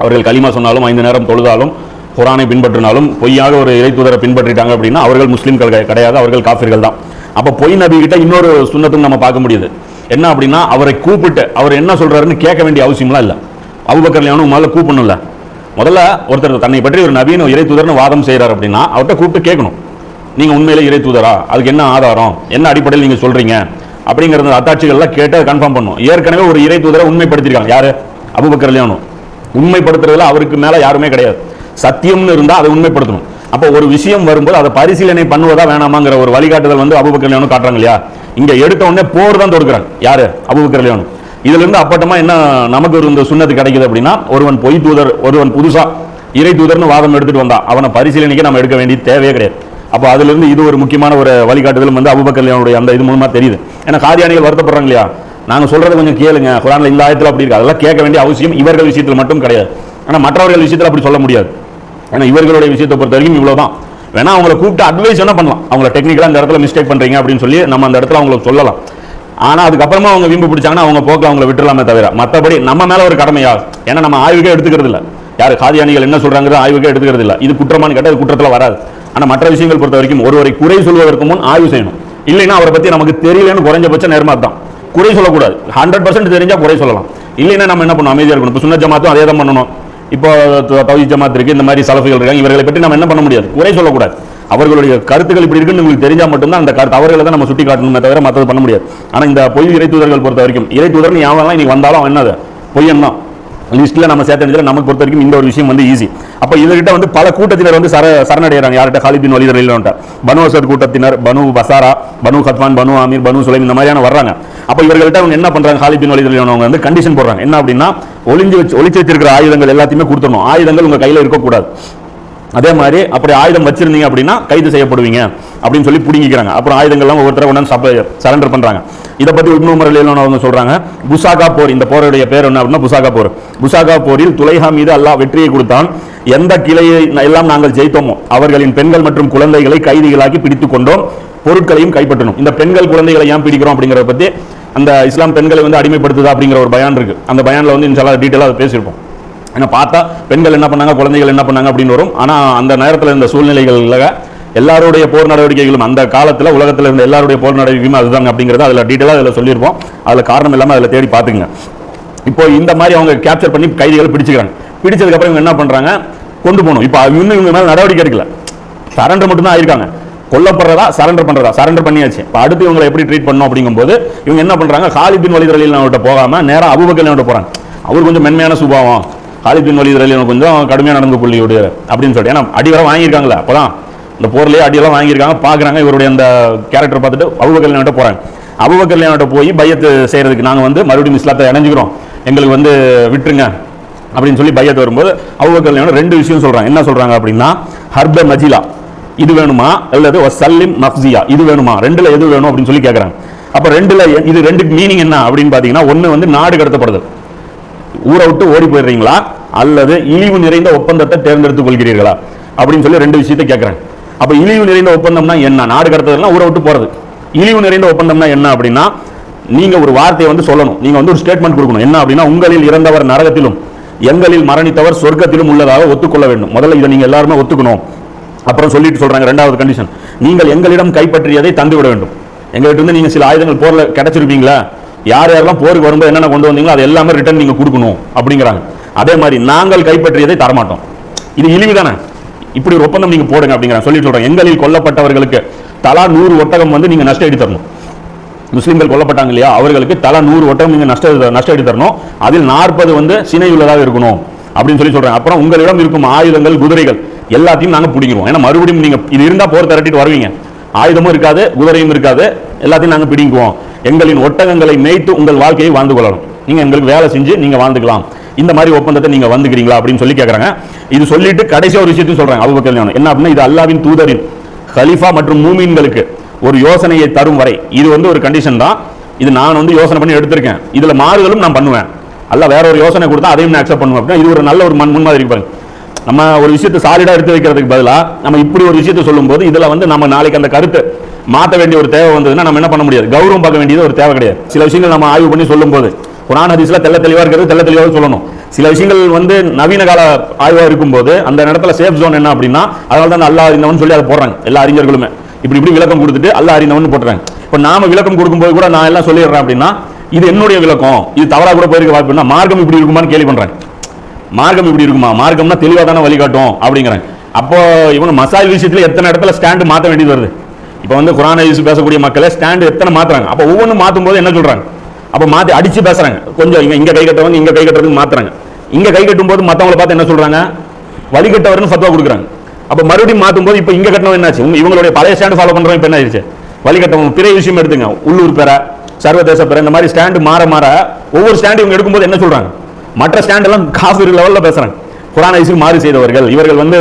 அவர்கள் களிமா சொன்னாலும் ஐந்து நேரம் தொழுதாலும் குரானை பின்பற்றினாலும் பொய்யாக ஒரு இறை தூதரை பின்பற்றிட்டாங்க அப்படின்னா அவர்கள் முஸ்லீம்கள் கிடையாது அவர்கள் காஃபிர்கள் தான். அப்போ பொய் நபி கிட்ட இன்னொரு சுண்ணத்தும் நம்ம பார்க்க முடியுது. என்ன அப்படின்னா அவரை கூப்பிட்டு அவர் என்ன சொல்றாருன்னு கேட்க வேண்டிய அவசியம்லாம் இல்லை. அபுபக்கர் அவனும் முதல்ல கூப்பிடணும்ல. முதல்ல ஒருத்தர் தன்னை பற்றி ஒரு நவீன இறை தூதர்னு வாதம் செய்கிறார் அப்படின்னா அவர்கிட்ட கூப்பிட்டு கேட்கணும். நீங்கள் உண்மையிலே இறை தூதரா? அதுக்கு என்ன ஆதாரம்? என்ன அடிப்படையில் நீங்கள் சொல்கிறீங்க அப்படிங்கறது அத்தாட்சிகள்லாம் கேட்டு கன்ஃபார்ம் பண்ணும். ஏற்கனவே ஒரு இறை தூதரை உண்மைப்படுத்திருக்காங்க யாரு? அபுபக்கர் கல்யாணம் உண்மைப்படுத்துறதுல அவருக்கு மேல யாருமே கிடையாது. சத்தியம்னு இருந்தா அதை உண்மைப்படுத்தணும். அப்போ ஒரு விஷயம் வரும்போது அதை பரிசீலனை பண்ணுவதா வேணாமாங்கிற ஒரு வழிகாட்டுதல் வந்து அபுபக்கர் கல்யாணம் காட்டுறாங்க இல்லையா? இங்க எடுத்த உடனே போர் தான் தொடுக்கிறாங்க. யாரு? அபுபக்கர் கல்யாணம் இதுல இருந்து அப்பட்டமா என்ன நமக்கு ஒரு இந்த சுண்ணத்து கிடைக்குது அப்படின்னா ஒருவன் பொய் தூதர் ஒருவன் புதுசா இறை தூதர்னு வாதம் எடுத்துட்டு வந்தா அவனை பரிசீலனைக்கு நம்ம எடுக்க வேண்டிய தேவையே கிடையாது. அப்போ அதுலேருந்து இது ஒரு முக்கியமான ஒரு வழிகாட்டுதலும் வந்து அபுபக்கல்யானுடைய அந்த இது மூலமாக தெரியுது. ஏன்னா காதியானிகள் வருத்தப்படுறாங்க இல்லையா? நாங்கள் சொல்கிறத கொஞ்சம் கேளுங்க. குரான்ல இந்த ஆயத்தில் அப்படி இருக்கு. அதெல்லாம் கேட்க வேண்டிய அவசியம் இவர்கள் விஷயத்தில் மட்டும் கிடையாது. ஆனால் மற்றவர்கள் விஷயத்தில் அப்படி சொல்ல முடியாது. ஏன்னா இவர்களுடைய விஷயத்தை பொறுத்த வரைக்கும் இவ்வளவுதான். வேணா அவங்கள கூப்பிட்டு அட்வைஸ் என்ன பண்ணலாம். அவங்கள டெக்னிக்கலாக அந்த இடத்துல மிஸ்டேக் பண்ணுறீங்க அப்படின்னு சொல்லி நம்ம அந்த இடத்துல அவங்களுக்கு சொல்லலாம். ஆனால் அதுக்கப்புறமா அவங்க வீம்பு பிடிச்சாங்கன்னா அவங்க போக்க அவங்கள விட்டுறலாமே தவிர மற்றபடி நம்ம மேலே ஒரு கடமையா? ஏன்னா நம்ம ஆய்வுக்கே எடுத்துக்கிறது இல்லை யார் காதியானிகள் என்ன சொல்கிறாங்கிறது ஆய்வுக்கே எடுத்துக்கிறது இல்லை இது குற்றமான்னு கேட்டால் அது குற்றத்தில் வராது. ஆனால் மற்ற விஷயங்கள் பொறுத்த வரைக்கும் ஒருவரை குறை சொல்வதற்கு முன் ஆய்வு செய்யணும். இல்லைன்னா அவரை பற்றி நமக்கு தெரியலன்னு குறைஞ்சபட்ச நேர்மா தான் குறை சொல்லக்கூடாது. ஹண்ட்ரட் பர்சன்ட் தெரிஞ்சால் குறை சொல்லலாம். இல்லைன்னா நம்ம என்ன பண்ணணும்? அமைதியாக இருக்கணும். இப்போ சுன்ன ஜமாத்தும் அதே தான் பண்ணணும். இப்போ தவி ஜமாத் இருக்குது இந்த மாதிரி சலஃபிகள் இருக்காங்க. இவர்களை பற்றி நம்ம என்ன பண்ண முடியாது? குறை சொல்லக்கூடாது. அவர்களுடைய கருத்துக்கள் இப்படி இருக்குன்னு உங்களுக்கு தெரிஞ்சால் மட்டும்தான் அந்த கருத்து அவர்களை தான் நம்ம சுட்டி காட்டணுமே தவிர மற்றது பண்ண முடியாது. ஆனால் இந்த பொய் இறை தூதர்கள் பொறுத்த வரைக்கும் இறை தூதர்னு யாவெல்லாம் இன்னைக்கு வந்தாலும் என்னது? பொய்யன் தான். லிஸ்ட்டில் நம்ம சேர்த்து நமக்கு பொறுத்த வரைக்கும் இந்த ஒரு விஷயம் வந்து ஈஸி அப்போ இதுகிட்ட வந்து பல கூட்டத்தினர் வந்து சர சரணடைகிறாங்க. யார்கிட்ட? ஹாலிபின் வலிதரில் பனு அசர் கூட்டத்தினர் பனு பசாரா பனு ஹத்வான் பனு அமீர் பனு சுலைம் இந்த மாதிரியான வர்றாங்க. அப்போ இவர்கள்ட்ட அவங்க என்ன பண்ணுறாங்க ஹாலிபின் வலிதர் அவங்க வந்து கண்டிஷன் போடுறாங்க. என்ன அப்படின்னா ஒளிஞ்சு வச்சு ஒளிச்சு வச்சிருக்கிற ஆயுதங்கள் எல்லாத்தையுமே கொடுத்துடணும். ஆயுதங்கள் உங்கள் கையில் இருக்கக்கூடாது. அதே மாதிரி அப்படி ஆயுதம் வச்சிருந்தீங்க அப்படின்னா கைது செய்யப்படுவீங்க அப்படின்னு சொல்லி பிடிங்கிக்கிறாங்க. அப்புறம் ஆயுதங்கள்லாம் ஒவ்வொருத்தர உடனே சரண்டர் பண்ணுறாங்க இதை பற்றி இன்னும் அவங்க சொல்றாங்க? புசாகா போர் இந்த போருடைய பேர் என்ன அப்படின்னா புசாகா போர். புசாகா போரில் துலைஹா மீது அல்லாஹ் வெற்றியை கொடுத்தான். எந்த கிளையை எல்லாம் நாங்கள் ஜெயித்தோமோ அவர்களின் பெண்கள் மற்றும் குழந்தைகளை கைதிகளாக்கி பிடித்துக் கொண்டோம். பொருட்களையும் கைப்பற்றணும். இந்த பெண்கள் குழந்தைகளை ஏன் பிடிக்கிறோம் அப்படிங்கிறத பற்றி அந்த இஸ்லாம் பெண்களை வந்து அடிமைப்படுத்துதா அப்படிங்கிற ஒரு பயான் இருக்கு. அந்த பயானில் வந்து இன்ஷால்லா டீட்டெயிலாக பேசியிருப்போம். ஏன்னா பார்த்தா பெண்கள் என்ன பண்ணாங்க குழந்தைகள் என்ன பண்ணாங்க அப்படின்னு வரும். ஆனால் அந்த நேரத்தில் இந்த சூழ்நிலைகளில் எல்லாருடைய போர் நடவடிக்கைகளும் அந்த காலத்தில் உலகத்தில் இருந்த எல்லாருடைய போர் நடவடிக்கையும் அதுதாங்க அப்படிங்கிறத அதில் டீட்டெயிலாக அதில் சொல்லியிருப்போம் அதில் காரணம் இல்லாமல் அதில் தேடி பார்த்துங்க இப்போ இந்த மாதிரி அவங்க கேப்சர் பண்ணி கைதிகள் பிடிச்சிக்கிறாங்க. பிடிச்சதுக்கப்புறம் இவங்க என்ன பண்ணுறாங்க கொண்டு போகணும். இப்போ இன்னும் இவங்க மேலே நடவடிக்கை எடுக்கல. சரண்டர் மட்டும்தான் ஆயிருக்காங்க. கொல்லப்படுறதா? சரண்டர் பண்ணுறதா சரண்டர் பண்ணியாச்சு. இப்போ அடுத்து இவங்களை எப்படி ட்ரீட் பண்ணோம் அப்படிங்கும்போது இவங்க என்ன பண்ணுறாங்க ஹாலிபின் வழிதரலியில் அவர்கிட்ட போகாமல் நேராக அபுபக்கல் போகிறாங்க அவர் கொஞ்சம் மென்மையான சுபாவம். ஹாலிபின் வழிதரலியில் கொஞ்சம் கடுமையாக நடந்து கொள்ளியோடு அப்படின்னு சொல்லிட்டு. ஏன்னா அடி வாங்கியிருக்காங்களே அப்பதான். இந்த போர்லேயே அடியெல்லாம் வாங்கியிருக்காங்க. பார்க்குறாங்க. இவருடைய அந்த கேரக்டர் பார்த்துட்டு அபுபக்கர் போகிறாங்க அபுபக்கர் போய் பையத்து செய்கிறதுக்கு நாங்கள் வந்து மறுபடியும் இஸ்லாத்தை இணைஞ்சிக்கிறோம் எங்களுக்கு வந்து விட்டுருங்க அப்படின்னு சொல்லி பையத்து வரும்போது அபுபக்கர் ரெண்டு விஷயம் சொல்கிறாங்க என்ன சொல்கிறாங்க அப்படின்னா ஹர்ப மஜிலா இது வேணுமா? அல்லது சல்லிம் நஃப்சியா இது வேணுமா? ரெண்டில் எது வேணும் அப்படின்னு சொல்லி கேட்குறாங்க அப்போ ரெண்டில் இது ரெண்டுக்கு மீனிங் என்ன அப்படின்னு பார்த்தீங்கன்னா ஒன்று வந்து நாடு கடத்தப்படுது. ஊரை விட்டு ஓடி போயிடுறீங்களா? அல்லது இழிவு நிறைந்த ஒப்பந்தத்தை தேர்ந்தெடுத்துக் கொள்கிறீர்களா? அப்படின்னு சொல்லி ரெண்டு விஷயத்தை கேட்குறாங்க அப்போ இழிவு நிறைந்த ஒப்பந்தம்னா என்ன? நாடு கடத்துறதுனா ஊரை விட்டு போகிறது இழிவு நிறைந்த ஒப்பந்தம்னா என்ன அப்படின்னா நீங்கள் ஒரு வார்த்தையை வந்து சொல்லணும். நீங்கள் வந்து ஒரு ஸ்டேட்மெண்ட் கொடுக்கணும். என்ன அப்படின்னா உங்களில் இறந்தவர் நரகத்திலும் எங்களில் மரணித்தவர் சொர்க்கத்திலும் உள்ளதாக ஒத்துக்கொள்ள வேண்டும். முதல்ல இதை நீங்கள் எல்லாருமே ஒத்துக்கணும். அப்புறம் சொல்லிட்டு சொல்கிறாங்க ரெண்டாவது கண்டிஷன் நீங்கள் எங்களிடம் கைப்பற்றியதை தந்து விட வேண்டும். எங்கள்கிட்ட இருந்து நீங்கள் சில ஆயுதங்கள் போரில் கிடச்சிருப்பீங்களா? யார் யாரெல்லாம் போருக்கு வரும்போது என்னென்ன கொண்டு வந்தீங்களோ அது எல்லாமே ரிட்டர்ன் நீங்கள் கொடுக்கணும் அப்படிங்கிறாங்க. அதே மாதிரி நாங்கள் கைப்பற்றியதை தரமாட்டோம். இது இழிவு தானே இப்படி ஒரு ஒப்பந்தம் நீங்க போடுங்க அப்படிங்கிற சொல்லிட்டு சொல்றேன். எங்களில் கொல்லப்பட்டவர்களுக்கு தலா நூறு ஒட்டகம் வந்து நீங்க நஷ்டம் எடுத்து தரணும். கொல்லப்பட்டாங்க இல்லையா? அவர்களுக்கு தலா நூறு ஒட்டகம் நீங்க நஷ்ட நஷ்டம் எடுத்து தரணும். அதில் நாற்பது வந்து சினையுள்ளதாக இருக்கணும் அப்படின்னு சொல்லி சொல்றேன். அப்புறம் உங்களிடம் இருக்கும் ஆயுதங்கள் குதிரைகள் எல்லாத்தையும் நாங்க பிடிக்கிறோம் ஏன்னா மறுபடியும் நீங்க இது இருந்தா போர் திரட்டிட்டு வருவீங்க. ஆயுதமும் இருக்காது குதிரையும் இருக்காது எல்லாத்தையும் நாங்க பிடிக்குவோம் எங்களின் ஒட்டகங்களை மேய்த்து உங்கள் வாழ்க்கையை வாழ்ந்து கொள்ளணும். நீங்க எங்களுக்கு வேலை செஞ்சு நீங்க வாழ்ந்துக்கலாம். இந்த மாதிரி ஒப்பந்தத்தை நீங்க வந்துக்கிறீங்களா அப்படின்னு சொல்லி கேக்குறாங்க. இது சொல்லிட்டு கடைசி ஒரு விஷயத்தையும் சொல்றாங்க அபுபக்கர் என்ன அப்படின்னா இது அல்லாவின் தூதரின் ஹலீஃபா மற்றும் மூமீன்களுக்கு ஒரு யோசனையை தரும் வரை. இது வந்து ஒரு கண்டிஷன் தான். இது நான் வந்து யோசனை பண்ணி எடுத்திருக்கேன். இதுல மாறுதலும் நான் பண்ணுவேன். அல்ல வேற ஒரு யோசனை கொடுத்தா அதையும் நான் அக்செப்ட் பண்ணுவேன். அப்படின்னா இது ஒரு நல்ல ஒரு மண் முன்மாதிரி பாருங்க. நம்ம ஒரு விஷயத்தை சாலிடா எடுத்து வைக்கிறதுக்கு பதிலாக நம்ம இப்படி ஒரு விஷயத்தை சொல்லும்போது இதுல வந்து நம்ம நாளைக்கு அந்த கருத்து மாற்ற வேண்டிய ஒரு தேவை வந்ததுன்னா நம்ம என்ன பண்ண முடியாது? கௌரவம் பார்க்க வேண்டியது ஒரு தேவை கிடையாது. சில விஷயங்கள் நம்ம ஆய்வு பண்ணி சொல்லும்போது குரான் ஹதீஸ்ல தெல்ல தெளிவா இருக்கிறது தெல்ல தெளிவாக சொல்லணும். சில விஷயங்கள் வந்து நவீன கால ஆய்வாக இருக்கும்போது அந்த இடத்துல சேஃப் ஜோன் என்ன அப்படின்னா அதனால தான் அல்லாஹ் அறிந்தவன் சொல்லி அதை போடுறாங்க எல்லா அறிஞர்களுமே. இப்படி இப்படி விளக்கம் கொடுத்துட்டு அல்ல அறிந்தவன் போட்டுறாங்க. இப்போ நாம விளக்கம் கொடுக்கும்போது கூட நான் எல்லாம் சொல்லிடுறேன் அப்படின்னா இது என்னுடைய விளக்கம் இது தவறாக கூட போயிருக்க வாய்ப்பு மார்க்கம் இப்படி இருக்குமான்னு கேள்வி பண்றேன் மார்க்கம் இப்படி இருக்குமா? மார்க்கம்னா தெளிவாக தானே வழிகாட்டும் அப்படிங்கிறாங்க. அப்போ இவன் மசாஜ் விஷயத்துல எத்தனை இடத்துல ஸ்டாண்டு மாற்ற வேண்டியது வருது? இப்போ வந்து குரான் பேசக்கூடிய மக்களை ஸ்டாண்டு எத்தனை மாற்றுறாங்க அப்போ ஒவ்வொன்றும் மாற்றும் போது என்ன சொல்றாங்க? அப்போ மாற்றி அடித்து பேசுகிறாங்க கொஞ்சம் இங்கே இங்கே கை கட்டுறவங்க இங்கே கை கட்டுறதுக்கு மாற்றுறாங்க இங்கே கை கட்டும் போது மத்தவங்கள பார்த்து என்ன சொல்கிறாங்க வழிகட்டவர்னு ஃபத்வா கொடுக்குறாங்க. அப்போ மறுபடியும் மாற்றும் போது இப்போ இங்கே கட்டணம் என்னாச்சு? இவங்களுடைய பழைய ஸ்டாண்டு ஃபாலோ பண்ணுறவங்க இப்போ என்ன ஆயிடுச்சு வழிகட்டவங்க பிற விஷயம் எடுத்துங்க. உள்ளூர் பெற சர்வதேச பெற இந்த மாதிரி ஸ்டாண்டு மாற மாற ஒவ்வொரு ஸ்டாண்டு இவங்க எடுக்கும்போது என்ன சொல்கிறாங்க மற்ற ஸ்டாண்டெல்லாம் காஃபி லெவலில் பேசுகிறாங்க குரான் ஹதீஸுக்கு மாறு செய்தவர்கள். இவர்கள் வந்து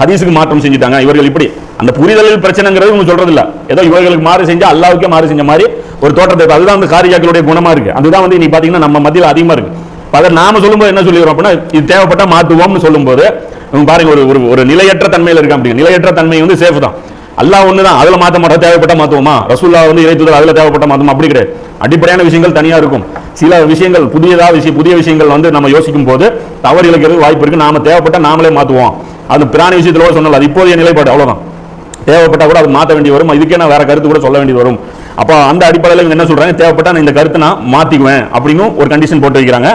ஹதீஸுக்கு மாற்றம் செஞ்சுட்டாங்க. இவர்கள் இப்படி. அந்த புரிதலில் பிரச்சனைங்கிறது இவங்க சொல்றது இல்ல ஏதோ இவர்களுக்கு மாறு செஞ்சா அல்லாவுக்கே மாறு செஞ்ச மாதிரி ஒரு தோற்றத்தை அதுதான் அந்த காரியாக்களுடைய குணமா இருக்கு. அதுதான் வந்து நீ பாத்தீங்கன்னா நம்ம மத்தியில் அதிகமா இருக்கு. அதை நாம சொல்லும்போது என்ன சொல்லிடுறோம் அப்படின்னா இது தேவைப்பட்டா மாற்றுவோம்னு சொல்லும்போது இவங்க பாருங்க ஒரு ஒரு ஒரு நிலையற்ற தன்மையில் இருக்கு அப்படி நிலையற்ற தன்மை வந்து சேஃப் தான். அல்லாஹ் ஒன்று தான் அதில் மாற்ற மாட்டோம் தேவைப்பட்ட மாற்றுவோமா ரசூல்லா வந்து இறைத்துதல் அதில் தேவைப்பட்ட மாற்றமா அப்படி கிடையாது. அடிப்படையான விஷயங்கள் தனியாக இருக்கும். சில விஷயங்கள் புதியதாக விஷயம் புதிய விஷயங்கள் வந்து நம்ம யோசிக்கும் போது தவறு இழக்கிறது வாய்ப்பு இருக்குது நாம தேவைப்பட்ட நாமளே மாற்றுவோம் அது பிராணி விஷயத்துல கூட சொன்னல அது இப்போதைய நிலைப்பாடு அவ்வளோதான் தேவைப்பட்டால் கூட அது மாற்ற வேண்டி வரும். இதுக்கே நான் வேற கருத்து கூட சொல்ல வேண்டியது வரும். அப்போ அந்த அடிப்படையில் இவங்க என்ன சொல்றாங்க? தேவைப்பட்டா நான் இந்த கருத்தை நான் மாற்றிக்குவேன் அப்படின்னு ஒரு கண்டிஷன் போட்டு வைக்கிறாங்க.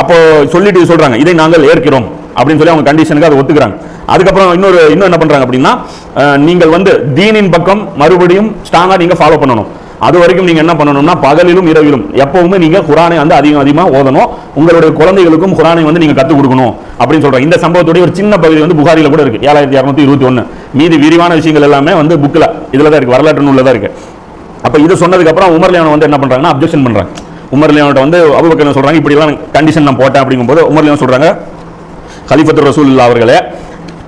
அப்போ சொல்லிட்டு சொல்கிறாங்க சொல்றாங்க இதை நாங்கள் ஏற்கிறோம் அப்படின்னு சொல்லி அவங்க கண்டிஷனுக்கு அதை ஒத்துக்கிறாங்க. அதுக்கப்புறம் இன்னொரு இன்னும் என்ன பண்றாங்க அப்படின்னா நீங்கள் வந்து தீனின் பக்கம் மறுபடியும் ஸ்ட்ராங்காக நீங்கள் ஃபாலோ பண்ணணும். அது வரைக்கும் நீங்க என்ன பண்ணணும்னா பகலிலும் இரவிலும் எப்பவுமே நீங்க குரானை வந்து அதிகம் அதிகமாக ஓதணும். உங்களுடைய குழந்தைகளுக்கும் குரானை வந்து நீங்க கற்றுக் கொடுக்கணும் அப்படின்னு சொல்றாங்க இந்த சம்பவத்துடைய ஒரு சின்ன பகுதி வந்து புகாரில கூட இருக்கு. ஏழாயிரத்தி இரநூத்தி இருபத்தி ஒன்று மீதி விரிவான விஷயங்கள் எல்லாமே வந்து புக்கில் இதில் தான் இருக்கு. வரலாற்று நூலில் தான் இருக்கு. அப்போ இது சொன்னதுக்கப்புறம் உமர் லியான் வந்து என்ன பண்ணுறாங்கன்னா அப்ஜெக்ஷன் பண்ணுறாங்க உமர் லியான்ட்ட வந்து அபுபக்கர் சொல்கிறாங்க இப்படி கண்டிஷன் நான் போட்டேன் அப்படிங்கும்போது உமர் லியான் சொல்றாங்க கலிஃபத்து ரசூல் அவர்களே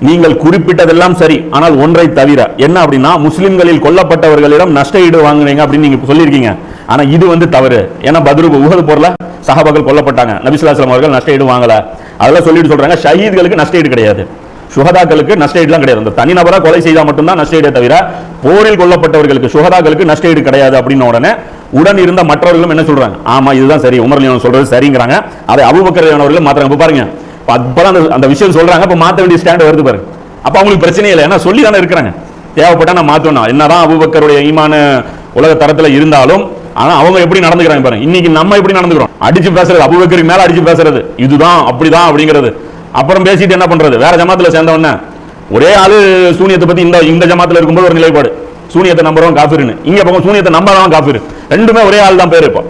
நீங்கள் குறிப்பிட்டதெல்லாம் சரி ஆனால் ஒன்றை தவிர என்ன அப்படின்னா முஸ்லிம்களில் கொல்லப்பட்டவர்களிடம் நஷ்ட ஈடு வாங்குனீங்க அப்படின்னு நீங்க சொல்லியிருக்கீங்க. ஆனா இது வந்து தவறு. ஏன்னா பதிலுக்கு உகது போர்ல சஹாபாக்கள் கொல்லப்பட்டாங்க. நபிசுல்லாஸ்லாம் அவர்கள் நஷ்ட ஈடு வாங்கல. அதெல்லாம் சொல்லிட்டு சொல்றாங்க ஷஹீத்களுக்கு நஷ்ட ஈடு கிடையாது. சுகதாக்களுக்கு நஷ்ட ஈடுலாம் கிடையாது. அந்த தனிநபரா கொலை செய்தால் மட்டும்தான் நஷ்ட ஈடே தவிர போரில் கொல்லப்பட்டவர்களுக்கு சுகதாக்களுக்கு நஷ்ட ஈடு கிடையாது அப்படின்ன உடனே உடன் இருந்த மற்றவர்களும் என்ன சொல்றாங்க ஆமா இதுதான் சரி உமர் சொல்றது சரிங்கிறாங்க. அதை அபுபக்கர் அவர்கள் மாத்திரம் பாருங்க. அப்போ அப்பதான் அந்த- அந்த விஷயம் சொல்றாங்க. அப்ப மாத்த வேண்டிய ஸ்டாண்ட் வருது பாருங்க அப்ப அவங்களுக்கு பிரச்சனை இல்லை. ஏன்னா சொல்லி தானே இருக்கிறாங்க. தேவைப்பட்டா நான் மாத்தணும் என்னதான் அபுபக்கருடைய ஈமான உலக தரத்துல இருந்தாலும் ஆனா அவங்க எப்படி நடந்துக்கிறாங்க பாருங்க. இன்னைக்கு நம்ம எப்படி நடந்துக்கிறோம்? அடிச்சு பேசுறது அபுபக்கருக்கு மேல அடிச்சு பேசுறது. இதுதான் அப்படிதான் அப்படிங்கிறது. அப்புறம் பேசிட்டு என்ன பண்றது? வேற ஜமாத்துல சேர்ந்த ஒரே ஆளு சூனியத்தை பத்தி இந்த இந்த ஜமாத்துல இருக்கும்போது ஒரு நிலைப்பாடு. சூனியத்தை நம்புறவன் காஃபிருன்னு இங்க பக்கம் சூனியத்தை நம்பாதவன் காஃபிர் ரெண்டுமே ஒரே ஆள் தான் பேர் இப்போ.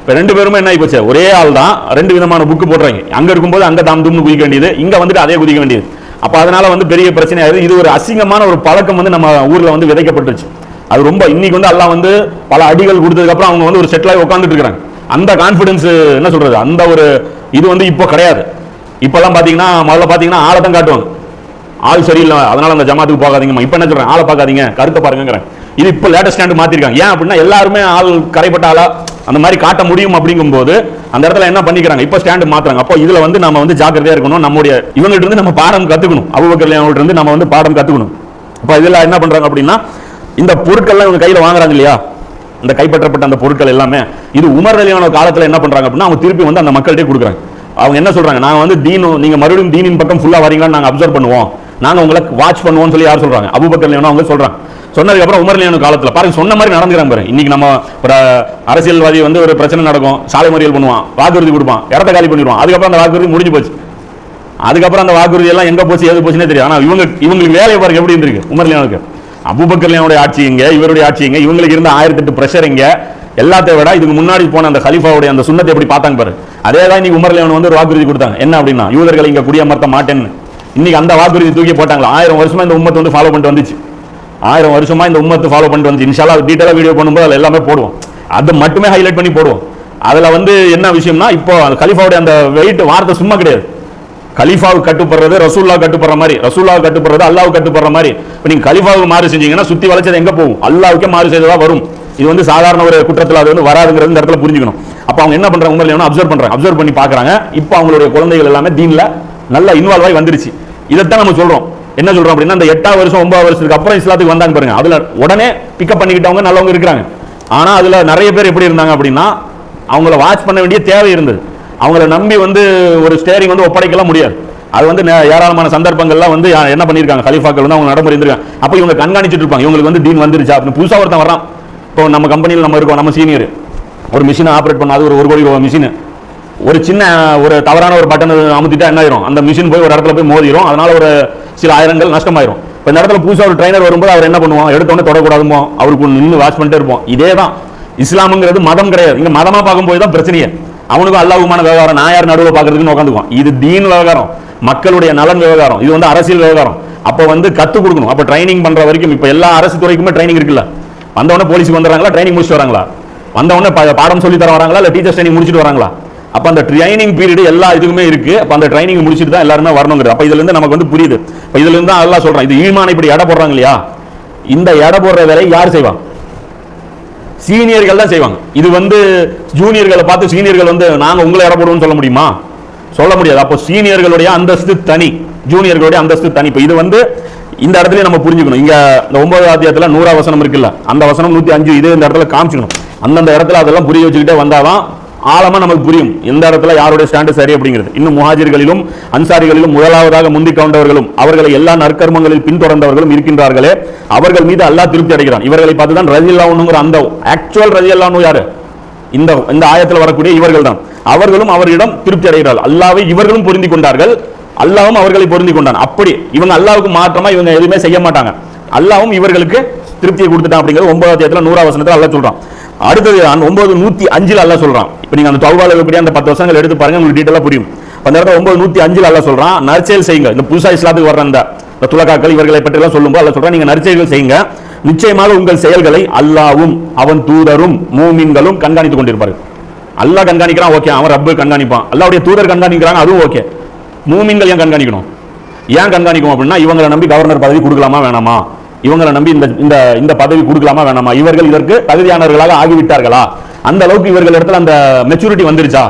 இப்போ ரெண்டு பேருமே என்ன ஆகி போச்சு ஒரே ஆள் தான் ரெண்டு விதமான புக்கு போடுறாங்க அங்கே இருக்கும்போது அங்கே தாம் தும்னு குதிக்க வேண்டியது இங்கே வந்துட்டு அதே குதிக்க வேண்டியது. அப்போ அதனால் வந்து பெரிய பிரச்சனை ஆகுது இது ஒரு அசிங்கமான ஒரு பழக்கம் வந்து நம்ம ஊரில் வந்து விதைக்கப்பட்டுருச்சு. அது ரொம்ப இன்னைக்கு வந்து எல்லாம் வந்து பல அடிகள் கொடுத்ததுக்கப்புறம் அவங்க வந்து ஒரு செட்டில் ஆகி உட்காந்துட்டு இருக்கிறாங்க அந்த கான்ஃபிடன்ஸ் என்ன சொல்கிறது அந்த ஒரு இது வந்து இப்போ கிடையாது. இப்போல்லாம் பார்த்தீங்கன்னா முதல்ல பார்த்தீங்கன்னா ஆளை தான் காட்டுவாங்க. ஆள் சரியில்லை. அதனால் அந்த ஜமாத்துக்கு போகாதீங்கம்மா. இப்போ என்ன சொல்கிறேன் ஆளை பார்க்காதீங்க. கருத்தை பாருங்கிறேன் இது இப்போ லேட்டஸ்ட் ஸ்டாண்டு மாற்றிருக்காங்க ஏன் அப்படின்னா எல்லாருமே ஆள் கரைப்பட்ட ஆளா அந்த மாதிரி காட்ட முடியும் அப்படிங்கும்போது அந்த இடத்துல என்ன பண்ணிக்கிறாங்க? இப்போ ஸ்டாண்டு மாத்துறாங்க. அப்போ இதில் வந்து நம்ம வந்து ஜாக்கிரதையா இருக்கணும். நம்முடைய இவங்கள்ட்ட இருந்து நம்ம பாடம் கத்துக்கணும். அபுபக்கர் அவங்கள்ட்ட இருந்து நம்ம வந்து பாடம் கத்துக்கணும். அப்போ இதில் என்ன பண்றாங்க அப்படின்னா இந்த பொருட்கள்லாம் இவங்க கையில் வாங்குறாங்க இல்லையா? இந்த கைப்பற்றப்பட்ட அந்த பொருட்கள் எல்லாமே. இது உமர் அலியான காலத்துல என்ன பண்ணுறாங்க அப்படின்னா அவங்க திருப்பி வந்து அந்த மக்கள்கிட்டே கொடுக்குறாங்க. அவங்க என்ன சொல்றாங்க? நாங்கள் வந்து தீனும் நீங்கள் மறுபடியும் தீனின் பக்கம் ஃபுல்லாக வரீங்களான்னு நாங்கள் அப்சர்வ் பண்ணுவோம். நாங்கள் உங்களை வாட்ச் பண்ணுவோம்னு சொல்லி யார் சொல்றாங்க? அபுபக்கர் லியானோ அவங்க சொல்கிறாங்க சொன்னதுக்கப்புறம் உமர்லியானு காலத்தில் பாருங்க சொன்ன மாதிரி நடந்துக்கிறாங்க பாருங்க. இன்னைக்கு நம்ம ஒரு அரசியல்வாதி வந்து ஒரு பிரச்சனை நடக்கும். சாலை மறியல் பண்ணுவான் வாக்குறுதி கொடுப்பான் இடத்த காலி பண்ணிடுவான். அதுக்கப்புறம் அந்த வாக்குறுதி முடிஞ்சு போச்சு. அதுக்கப்புறம் அந்த வாக்குறுதி எல்லாம் எங்கே போச்சு எது போச்சுன்னே தெரியும் ஆனால் இவங்க இவங்களுக்கு வேலையை பாருங்க எப்படி இருந்திருக்கு உமர்லியானுக்கு அபுபக்கர்லியானுடைய ஆட்சி இங்கே இவருடைய ஆட்சி இங்கே. இவங்களுக்கு இருந்த ஆயிரத்தி எட்டு பிரஷர் இங்கே. எல்லாத்தை விட இதுக்கு முன்னாடி போன அந்த ஹலிஃபாவுடைய அந்த சுண்ணத்தை எப்படி பார்த்தாங்க பாரு. அதே தான் இன்னைக்கு உமர்லியன் வந்து ஒரு வாக்குறுதி கொடுத்தாங்க. என்ன அப்படின்னா யூதர்களை இங்கே குடியமர்த்த மாட்டேன்னு. இன்னைக்கு அந்த வாக்குறுதி தூக்கி போட்டாங்களா? ஆயிரம் வருஷமா இந்த உம்மத்தை வந்து ஃபாலோ பண்ணிட்டு வந்துச்சு. ஆயிரம் வருஷமா இந்த உம்மத்தை ஃபாலோ பண்ணிட்டு வந்து இன்ஷால்லா டீட்டெயிலாக வீடியோ பண்ணும்போது அதில் எல்லாமே போடுவோம். அது மட்டுமே ஹைலைட் பண்ணி போடுவோம். அதில் வந்து என்ன விஷயம்னா இப்போ அந்த கலிஃபாவுடைய அந்த வெயிட் வார்த்தை சும்மா கிடையாது. கலிஃபாவுக்கு கட்டுப்படுறது ரசூல்லா கட்டுப்படுற மாதிரி. ரசூல்லாவுக்கு கட்டுப்படுறது அல்லாவுக்கு கட்டுப்படுற மாதிரி. இப்போ நீங்கள் கலிஃபாவுக்கு மாறு செஞ்சீங்கன்னா சுற்றி வளைச்சது எங்கே போகும்? அல்லாவுக்கே மாறு செய்ததா வரும். இது வந்து சாதாரண ஒரு குற்றத்தில் அது வந்து வராதுங்கிறது இந்த இடத்துல புரிஞ்சுக்கணும். அப்போ அவங்க என்ன பண்ணுறாங்க உமர் அப்சர்வ் பண்ணுறாங்க அப்சர்வ் பண்ணி பார்க்குறாங்க. இப்போ அவங்களுடைய குழந்தைகள் எல்லாமே தீனில் நல்லா இன்வால்வ் ஆகி வந்துருச்சு. இதைத்தான் நம்ம சொல்கிறோம் என்ன சொல்றோம் அப்படின்னா அந்த எட்டாவது வருஷம் ஒன்பது வருஷத்துக்கு அப்புறம் இஸ்லாத்துக்கு வந்தாங்க பாருங்க. அதுல உடனே பிக்கப் பண்ணிக்கிட்டவங்க நல்லவங்க இருக்கிறாங்க. ஆனா அதுல நிறைய பேர் எப்படி இருந்தாங்க அப்படின்னா அவங்கள வாட்ச் பண்ண வேண்டிய தேவை இருந்தது. அவங்கள நம்பி வந்து ஒரு ஸ்டேரிங் வந்து ஒப்படைக்கலாம் முடியாது. அது வந்து ஏராளமான சந்தர்ப்பங்கள்லாம் வந்து என்ன பண்ணியிருக்காங்க? கலிஃபாக்கள் வந்து அவங்க நடைமுறை இருந்திருக்காங்க அப்போ இவங்க கண்காணிச்சிட்டு இருப்பாங்க. இவங்களுக்கு வந்து டீன் வந்துருச்சா அப்படின்னு புதுசாக ஒருத்தன் வரான் இப்போ நம்ம கம்பெனியில் நம்ம இருக்கோம் நம்ம சீனியர் ஒரு மிஷினை ஆப்ரேட் பண்ண அது ஒரு ஒரு கோடி ரூபா மிஷின் ஒரு சின்ன ஒரு தவறான ஒரு பட்டன் அமுத்திட்டா என்ன ஆயிரும் அந்த மிஷின் போய் ஒரு இடத்துல போய் மோதிரும். அதனால ஒரு சில ஆயிரங்கள் நஷ்டமாயிரும். இப்போ இந்த இடத்துல புதுசாக ஒரு ட்ரைனர் வரும்போது அவர் என்ன பண்ணுவோம் எடுத்தோடனே தொடக்கூடாதுமோ அவருக்கு நின்று வாட்ச் பண்ணிட்டே இருப்போம். இதே தான் இஸ்லாமுங்கிறது மதம் கிடையாது. இங்கே மதமாக பார்க்கும்போது தான் பிரச்சனையே. அவனுக்கும் அல்லாஹ்வுமான விவகாரம். நான் யார் நடுவில் பார்க்கறதுக்குன்னு உட்காந்துக்குவான் இது தீன் விவகாரம். மக்களுடைய நலன் விவகாரம். இது வந்து அரசியல் விவகாரம். அப்போ வந்து கற்றுக் கொடுக்கணும். அப்போ ட்ரைனிங் பண்ணுற வரைக்கும் இப்போ எல்லா அரசு துறைக்குமே ட்ரைனிங் இருக்குல்ல. வந்தவொடனே போலீஸுக்கு வந்துடுறாங்களா? ட்ரைனிங் முடிச்சுட்டு வராங்களா? வந்தவொடனே பாடம் சொல்லி தர வராங்களா? இல்லை டீச்சர்ஸ் ட்ரைனிங் முடிச்சுட்டு வராங்களா? அப்போ அந்த ட்ரைனிங் பீரியட் எல்லா இதுக்குமே இருக்கு. அப்போ அந்த ட்ரைனிங் முடிச்சுட்டு தான் எல்லாருமே வரணுங்கிறது. அப்போ இதுல இருந்து நமக்கு வந்து புரியுது. இப்போ இதுல இருந்து தான் எல்லாம் சொல்றேன் இது ஈமான் இப்படி எடை போடுறாங்க இல்லையா? இந்த எடை போடுற வேலை யார் செய்வா சீனியர்கள் தான் செய்வாங்க. இது வந்து ஜூனியர்களை பார்த்து சீனியர்கள் வந்து நாங்க உங்களை எடை போடுவோம்னு சொல்ல முடியுமா? சொல்ல முடியாது. அப்போ சீனியர்களுடைய அந்தஸ்து தனி. ஜூனியர்களுடைய அந்தஸ்து தனி. இப்போ இது வந்து இந்த இடத்துல நம்ம புரிஞ்சுக்கணும். இங்க இந்த ஒன்பதாவது அத்தியாயத்துல நூறா வசனம் இருக்குல்ல. அந்த வசனம் நூத்தி அஞ்சு இது இந்த இடத்துல காமிச்சுக்கணும். அந்தந்த இடத்துல அதெல்லாம் புரிய வச்சுக்கிட்டே வந்தாதான் ஆழமா நமக்கு புரியும். எந்த இடத்துல யாருடைய ஸ்டாண்டு சரி அப்படிங்கிறது. இன்னும் முஹாஜிர்களிலும் அன்சாரிகளிலும் முதலாவதாக முந்தி கொண்டவர்களும் அவர்களை எல்லா நற்கர்மங்களில் பின்தொடர்ந்தவர்களும் இருக்கின்றார்களே அவர்கள் மீது அல்லாஹ் திருப்தி அடைகிறான். இவர்களை பார்த்து தான் ரஜில்லாவுங்கிற அந்த ஆக்சுவல் ரஜில்லானு யாரு? இந்த இந்த ஆயத்தில் வரக்கூடிய இவர்கள் தான். அவர்களும் அவரிடம் திருப்தி அடைகிறார்கள். அல்லாவை இவர்களும் பொருந்தி கொண்டார்கள். அல்லாவும் அவர்களை பொருந்தி கொண்டான். அப்படி இவங்க அல்லாவுக்கு மாற்றமா இவங்க எதுவுமே செய்ய மாட்டாங்க. அல்லாவும் இவர்களுக்கு திருப்தியை கொடுத்துட்டான் அப்படிங்கிறது ஒன்பதாவது அத்தியாயத்துல நூறாவசனத்தில் அல்ல சொல்றான். அடுத்தது நான் ஒன்பது நூத்தி அஞ்சில் அல்ல சொல்றான். இப்போ நீங்க அந்த தௌபால எப்படி அந்த பத்து வருஷங்கள் எடுத்து பாருங்க உங்களுக்கு டீட்டெயிலாக புரியும். அந்த இடத்துல ஒன்பது நூத்தி அஞ்சில் அல்ல சொல்றான் நற்செயல் செய்யுங்க. இந்த புதுசா இஸ்லாத்துக்கு வர்ற அந்த இந்த இவர்களை பற்றி எல்லாம் சொல்லும்போது அல்ல சொல்றான் நீங்க நற்செயல்கள் செய்யுங்க. நிச்சயமாக உங்கள் செயல்களை அல்லாவும் அவன் தூதரும் மூமின்களும் கண்காணித்துக் கொண்டிருப்பார் அல்லாஹ் கண்காணிக்கிறான் ஓகே. அவன் ரப்பு கண்காணிப்பான். அல்லாவுடைய தூதர் கண்காணிக்கிறாங்க அதுவும் ஓகே. மூமின்கள் ஏன் கண்காணிக்கணும்? ஏன் கண்காணிக்கும் அப்படின்னா இவங்களை நம்பி கவர்னர் பதவி கொடுக்கலாமா வேணாமா? இவங்களை நம்பி இந்த இந்த இந்த பதவி கொடுக்கலாமா வேணாமா? இவர்கள் இதற்கு தகுதியானவர்களாக ஆகிவிட்டார்களா? அந்த அளவுக்கு இவர்கள் இடத்துல அந்த மெச்சூரிட்டி வந்துருச்சா?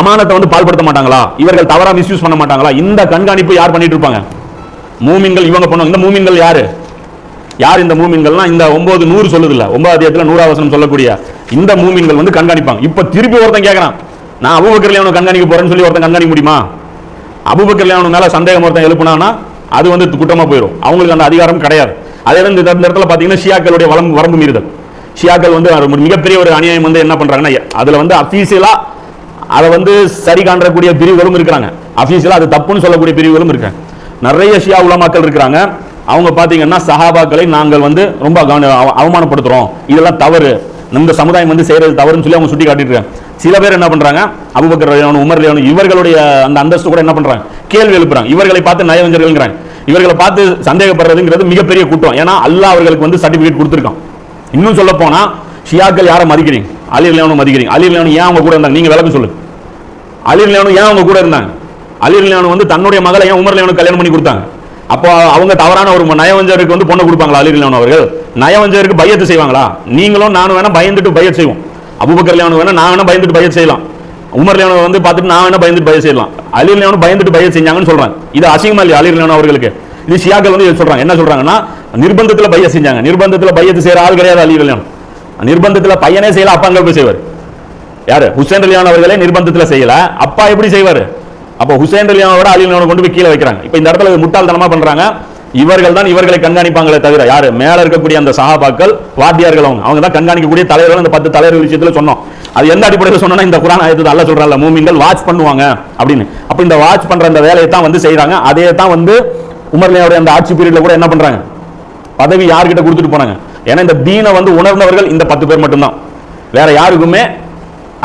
அமானத்தை வந்து பால்படுத்த மாட்டாங்களா? இவர்கள் தவறா மிஸ்யூஸ் பண்ண மாட்டாங்களா? இந்த கண்காணிப்பு யார் பண்ணிட்டு இருப்பாங்க? மூமின்கள் இவங்க பண்ணுவாங்க இந்த மூமின்கள் யாரு? யார் இந்த மூமின்கள்னா இந்த ஒன்பது நூறு சொல்லுதுல்ல ஒன்பது இடத்துல நூறாவசனம் சொல்லக்கூடிய இந்த மூமின்கள் வந்து கண்காணிப்பாங்க. இப்போ திருப்பி ஒருத்தன் கேட்கறான் நான் அபுபக்கர்ல அவனை கண்காணிக்க போறேன்னு சொல்லி ஒருத்தன் கண்காணிக்க முடியுமா? அபுபக்கர்ல அவனு மேல சந்தேகம் ஒருத்தன் எழுப்புனானா அது வந்து குற்றமா போயிடும் அவங்களுக்கு அந்த அதிகாரம் கிடையாது. அதே இந்த இடத்துல பார்த்தீங்கன்னா ஷியாக்களுடைய வளம் வரம்பு மீறுதல். ஷியாக்கள் வந்து மிகப்பெரிய ஒரு அநியாயம் வந்து என்ன பண்ணுறாங்கன்னா அதில் வந்து அஃபீஷியலாக அதை வந்து சரி காண்றக்கூடிய பிரிவுகளும் இருக்கிறாங்க. அஃபீஷியலாக அது தப்புன்னு சொல்லக்கூடிய பிரிவுகளும் இருக்காங்க நிறைய ஷியா உலமாக்கள் இருக்கிறாங்க. அவங்க பார்த்தீங்கன்னா சஹாபாக்களை நாங்கள் வந்து ரொம்ப அவமானப்படுத்துகிறோம் இதெல்லாம் தவறு. இந்த சமுதாயம் வந்து செய்கிறது தவறுன்னு சொல்லி அவங்க சுட்டி காட்டிட்டு சில பேர் என்ன பண்ணுறாங்க அபுபக்கர் ரலியல்லாஹு உமர் ரலியல்லாஹு இவர்களுடைய அந்த அந்தஸ்து கூட என்ன பண்ணுறாங்க கேள்வி எழுப்புறாங்க. இவர்களை பார்த்து நயவஞ்சர்கள்ங்கிறாங்க இவர்களை பார்த்து சந்தேகப்படுறதுங்கிறது மிகப்பெரிய குற்றம் ஏன்னா அல்லாஹ் அவர்களுக்கு வந்து சர்டிஃபிகேட் கொடுத்துருக்கான். இன்னும் சொல்ல போனால் ஷியாக்கள் யாரை மதிக்கிறீங்க? அலி ரலியல்லாஹு மதிக்கிறீங்க. அலி ரலியல்லாஹு ஏன் அவங்க கூட இருந்தாங்க? நீங்கள் விளக்கம் சொல்லு அலி ரலியல்லாஹு ஏன் அவங்க கூட இருந்தாங்க? அலி ரலியல்லாஹு வந்து தன்னுடைய மகளை ஏன் உமர் லேவனுக்கு கல்யாணம் பண்ணி கொடுத்தாங்க? அப்போ அவங்க தவறான ஒரு நயவஞ்சருக்கு வந்து பொண்ணை கொடுப்பாங்களா அலி ரலியல்லாஹு அவர்கள்? நயவஞ்சருக்கு பயத்து செய்வாங்களா? நீங்களும் நானும் வேணா பயந்துட்டு பயத்து செய்வோம். அபுபக்கர் ரலியல்லாஹு வேணா நான் வேணா பயந்துட்டு பயத்து செய்யலாம். உமர் ரலியல்லாஹு வந்து பார்த்துட்டு நான் வேணா பயந்துட்டு பய செய்யலாம். அலி ரலியல்லாஹு பயந்துட்டு பயம் செஞ்சாங்கன்னு சொல்றாங்க. இது அசிங்கமா இல்லையா அலி ரலியல்லாஹு அவர்களுக்கு? இது ஷியாக்கள் வந்து சொல்றாங்க. என்ன சொல்றாங்கன்னா நிர்பந்தத்துல பைய செஞ்சாங்க. நிர்பந்தத்துல பையத்து செய்யற ஆள் கிடையாது அலி ரலியல்லாஹு நிர்பந்தத்துல பையனே செய்யல அப்பா அங்கே போய் செய்வார். யாரு? ஹுசேன் ரலியான் அவர்களே நிர்பந்தத்துல செய்யல. அப்பா எப்படி செய்வாரு? அப்போ ஹுசேன் ரலியானோட அலி ரலியானை கொண்டு போய் கீழே வைக்கிறாங்க. இப்போ இந்த இடத்துல முட்டாள்தனமா பண்றாங்க. இவர்கள் தான் இவர்களை கண்காணிப்பாங்களே தவிர யாரு? மேல இருக்கக்கூடிய அந்த சகாபாக்கள் வாத்தியார்கள் அவங்க. அவங்க தான் கண்காணிக்கக்கூடிய தலைவர்கள். அந்த பத்து தலைவர்கள் விஷயத்துல சொன்னோம். அது எந்த அடிப்படையில் சொன்னா இந்த குரான் ஆயத்து அல்ல சொல்றாங்க மூமிங்கள் வாட்ச் பண்ணுவாங்க அப்படின்னு. அப்ப இந்த வாட்ச் பண்ற அந்த வேலையை தான் வந்து செய்யறாங்க அதே தான் வந்து உமர்லியாவுடைய அந்த ஆட்சி பீரியட்ல கூட என்ன பண்றாங்க? பதவி யார்கிட்ட கொடுத்துட்டு போனாங்க? ஏன்னா இந்த தீனை வந்து உணர்ந்தவர்கள் இந்த பத்து பேர் மட்டும்தான். வேற யாருக்குமே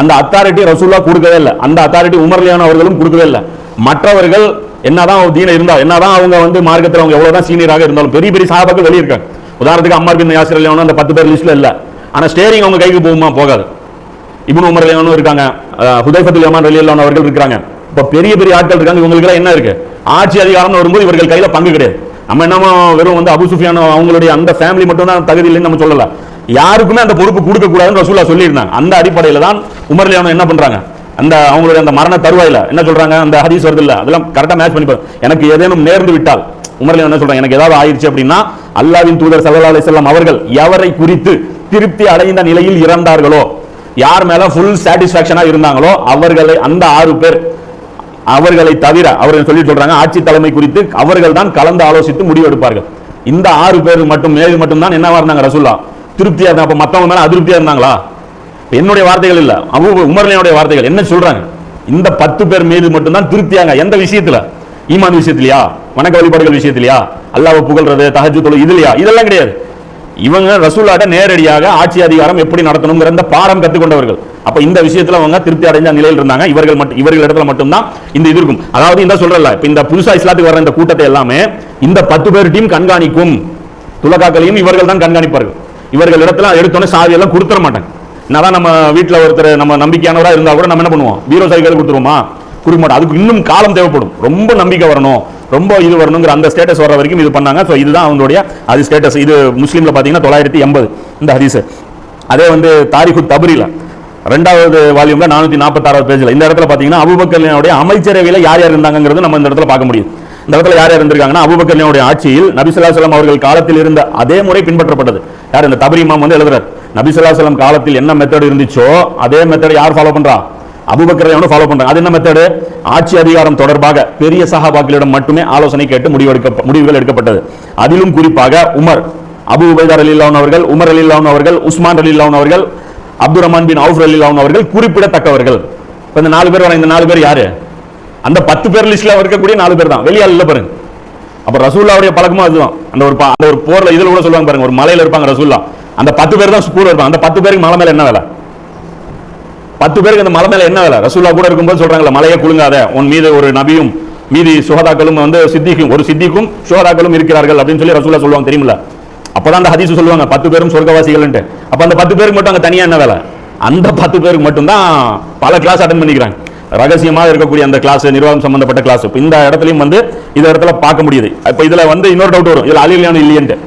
அந்த அத்தாரிட்டி ரசூல்லா கொடுக்கவே இல்லை. அந்த அத்தாரிட்டி உமர்லியான அவர்களும் கொடுக்கவே இல்லை. மற்றவர்கள் என்னதான் தீன இருந்தா என்னதான் அவங்க வந்து மார்க்கத்தில் அவங்க எவ்வளவுதான் சீனியராக இருந்தாலும் பெரிய பெரிய சாபாக்கள் வெளியிருக்காங்க உதாரணத்துக்கு அம்மா பின் யாசிர் அந்த பத்து பேர் லிஸ்ட்ல இல்லை. ஆனா ஸ்டேரிங் அவங்க கைக்கு போகுமா? போகாது. இபுன் உமர் அலியானும் இருக்காங்க. ஹுதைஃபத்துல் யமான் ரலியல்லாஹு அவர்கள் இருக்காங்க. இப்போ பெரிய பெரிய ஆட்கள் இருக்காங்க. இவங்களுக்கு என்ன இருக்கு? ஆட்சி அதிகாரம்னு வரும்போது இவர்கள் கையில பங்கு கிடையாது. நம்ம என்னமோ வெறும் வந்து அபு சுஃபியான் அவங்களுடைய அந்த ஃபேமிலி மட்டும் தான் தகுதி இல்லைன்னு நம்ம சொல்லல. யாருக்குமே அந்த பொறுப்பு கொடுக்க கூடாதுன்னு ரசூலா சொல்லியிருந்தாங்க. அந்த அடிப்படையில தான் உமர் அலியானோ என்ன பண்றாங்க? அந்த அவங்களுடைய அந்த மரண தருவாயில என்ன சொல்றாங்க? அந்த ஹதீஸ் வருது இல்ல? அதெல்லாம் கரெக்டா மேட்ச் பண்ணி எனக்கு ஏதேனும் நேர்ந்து விட்டால் உமர்ல என்ன சொல்றாங்க? எனக்கு ஏதாவது ஆயிடுச்சு அப்படின்னா அல்லாவின் தூதர் சல்லா அலைஹி அவர்கள் எவரை குறித்து திருப்தி அடைந்த நிலையில் இறந்தார்களோ யார் மேல ஃபுல் சாட்டிஸ்பாக்சனா இருந்தாங்களோ அவர்களை அந்த ஆறு பேர் அவர்களை தவிர அவர்கள் சொல்லி சொல்றாங்க ஆட்சி தலைமை குறித்து அவர்கள் தான் கலந்து ஆலோசித்து முடிவெடுப்பார்கள். இந்த ஆறு பேர் மட்டும் மேல் மட்டும்தான் என்னவா இருந்தாங்க ரசூல்லா? திருப்தியா இருந்தாங்க அப்ப மத்தவங்க மேல அதிருப்தியா இருந்தாங்களா? என்னுடைய வார்த்தைகள் இல்ல. அபு உமர்லினுடைய வார்த்தைகள். என்ன சொல்றாங்க? இந்த பத்து பேர் மீது மட்டும்தான் திருப்தியாங்க. எந்த விஷயத்துல? ஈமான் விஷயத்திலயா? வணக்க வழிபாடுகள் விஷயத்திலயா? அல்லாவை புகழ்றது தகஜு தொழில் இதுலயா? இதெல்லாம் கிடையாது. இவங்க ரசூலாட்ட நேரடியாக ஆட்சி அதிகாரம் எப்படி நடத்தணுங்கிற இந்த பாடம் கற்றுக்கொண்டவர்கள். அப்ப இந்த விஷயத்துல அவங்க திருப்தி அடைஞ்ச நிலையில் இருந்தாங்க. இவர்கள் மட்டும் இவர்கள் இடத்துல மட்டும்தான் இந்த இது இருக்கும். அதாவது இந்த சொல்றல இப்ப இந்த புதுசா இஸ்லாத்துக்கு வர இந்த கூட்டத்தை எல்லாமே இந்த பத்து பேர் டீம் கண்காணிக்கும். துலகாக்களையும் இவர்கள் தான் கண்காணிப்பார்கள். இவர்கள் இடத்துல எடுத்தோன்னே சாவி எல்லாம் கொடுத்துட மாட்டாங்க. என்னதான் நம்ம வீட்டுல ஒருத்தர் நம்ம நம்பிக்கையானவராக இருந்தா கூட நம்ம என்ன பண்ணுவோம்? பீரோ சாவி கொடுத்துருவோமா? கொடுக்க மாட்டோம். அதுக்கு இன்னும் காலம் தேவைப்படும். ரொம்ப நம்பிக்கை வரணும். ரொம்ப இது வரணுங்கிற அந்த ஸ்டேட்டஸ் வர வரைக்கும் இது பண்ணாங்க. ஸோ இதுதான் அவங்களுடைய அது ஸ்டேட்டஸ் இது முஸ்லீமில் பார்த்தீங்கன்னா தொள்ளாயிரத்தி எண்பது இந்த ஹதீஸ். அதே வந்து தாரிகு தபரியில் ரெண்டாவது வால்யூமில் நானூற்றி நாற்பத்தாறாவது பேஜில் இந்த இடத்துல பார்த்தீங்கன்னா அபுபக்கர்லினுடைய அமைச்சரவையில் யார் யார் இருந்தாங்கிறது நம்ம இந்த இடத்துல பார்க்க முடியும். இந்த இடத்துல யார் யார் இருந்திருக்காங்கன்னா அபுபக்கர்லினுடைய ஆட்சியில் நபிசுல்லா சலம் அவர்கள் காலத்தில் இருந்த அதே முறை பின்பற்றப்பட்டது. யார் இந்த தபரி இமாம் வந்து எழுதுறார் நபிசுல்லா சலம் காலத்தில் என்ன மெத்தட் இருந்துச்சோ அதே மெத்தட் யார் ஃபாலோ பண்ணுறா அபுபக்கரை ஃபாலோ பண்றாங்க அது என்ன மெத்தடு ஆட்சி அதிகாரம் தொடர்பாக பெரிய சஹாபாக்களிடம் மட்டுமே ஆலோசனை கேட்டு முடிவெடுக்க முடிவுகள் எடுக்கப்பட்டது. அதிலும் குறிப்பாக உமர் அபு உபைதார் அலில்லான் அவர்கள் உமர் அலில்லான் அவர்கள் உஸ்மான் அலில்லான் அவர்கள் அப்துல் ரஹ்மான் பின் அவுஃப் அலில்லான் அவர்கள் குறிப்பிடத்தக்கவர்கள். இப்ப இந்த நாலு பேர் வர இந்த நாலு பேர் யாரு? அந்த பத்து பேர் லிஸ்ட்ல இருக்கக்கூடிய நாலு பேர் தான். வெளியால் இல்ல பாருங்க. அப்போ ரசூல்லாவுடைய பழக்கமும் அதுதான். அந்த ஒரு அந்த ஒரு போரில் இதில் கூட சொல்லுவாங்க பாருங்க. ஒரு மலையில இருப்பாங்க ரசூல்லா அந்த பத்து பேர் தான் கூட இருப்பாங்க. அந்த பத்து பேருக்கு மலை மேலே என்ன வேலை? பத்து பேருக்கு அந்த மலை மேல என்ன வேலை? ரசூல்லா கூட இருக்கும்போது சொல்றாங்களா மலையை குழுங்காத உன் மீது ஒரு நபியும் மீதி சுகதாக்களும் வந்து சித்திக்கும் ஒரு சித்திக்கும் சுகதாக்களும் இருக்கிறார்கள் அப்படின்னு சொல்லி ரசூல்லா சொல்லுவாங்க தெரியுமில்ல? அப்பதான் அந்த ஹதீஸ் சொல்லுவாங்க பத்து பேரும் சொர்க்கவாசிகள்ன்ட்டு. அப்ப அந்த பத்து பேருக்கு மட்டும் அங்க தனியா என்ன வேலை? அந்த பத்து பேருக்கு மட்டும் தான் பல கிளாஸ் அட்டன் பண்ணிக்கிறாங்க. ரகசியமாக இருக்கக்கூடிய அந்த கிளாஸ் நிர்வாகம் சம்பந்தப்பட்ட கிளாஸ் இந்த இடத்துலயும் வந்து இந்த இடத்துல பார்க்க முடியுது. இப்போ இதுல வந்து இன்னொரு டவுட் வரும். இதுல அலிலியானும் இல்லையன்ட்டு.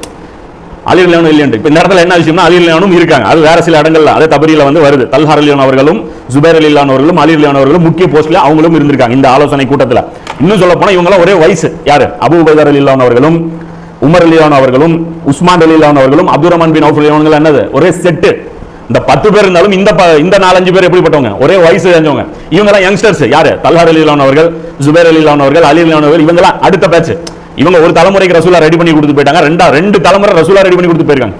அலிர்லியானும் இல்லையன்ட்டு இப்போ இந்த இடத்துல என்ன விஷயம்னா அலிர்லியானும் இருக்காங்க. அது வேற சில இடங்கள்ல. அதே தபரியில் வந்து வருது. தல்ஹார் அலியோன் அவர்களும் ஜுபேர் அலி அவர்களும் அலிர்லியான் அவர்களும் முக்கிய போஸ்ட்ல அவங்களும் இருந்திருக்காங்க இந்த ஆலோசனை கூட்டத்துல. இன்னும் சொல்ல போனால் இவங்களாம் ஒரே வயசு. யாரு? அபு உபைதர் அலிலான் அவர்களும் உமர் அலிலான் அவர்களும் உஸ்மான் அலிலான் அவர்களும் அப்துல் ரஹ்மான் பின் அவுஃப் அலிலான் என்னது? ஒரே செட்டு இந்த பத்து பேர் இருந்தாலும் இந்த இந்த நாலஞ்சு பேர் எப்படிப்பட்டவங்க? ஒரே வயசு தெரிஞ்சவங்க. இவங்க எல்லாம் யங்ஸ்டர்ஸ் யாரு? தல்ஹார் அலிலான் அவர்கள் ஜுபேர் அலிலான் அவர்கள் அலி அலிலான் அவர்கள் இவங்க எல்லாம் அடுத்த பேட்ச் இவங்க ஒரு தலைமுறைக்கு ரசூலா ரெடி பண்ணி கொடுத்து போயிட்டாங்க. ரெண்டா ரெண்டு தலைமுறை ரசூலா ரெடி பண்ணி கொடுத்து போயிருக்காங்க.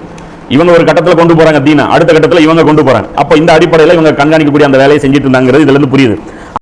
இவங்க ஒரு கட்டத்துல கொண்டு போறாங்க தீனா. அடுத்த கட்டத்துல இவங்க கொண்டு போறாங்க. அப்ப இந்த அடிப்படையில இவங்க கண்காணிக்கக்கூடிய அந்த வேலையை செஞ்சுட்டு இருந்தாங்கிறது இதுல இருந்து புரியுது.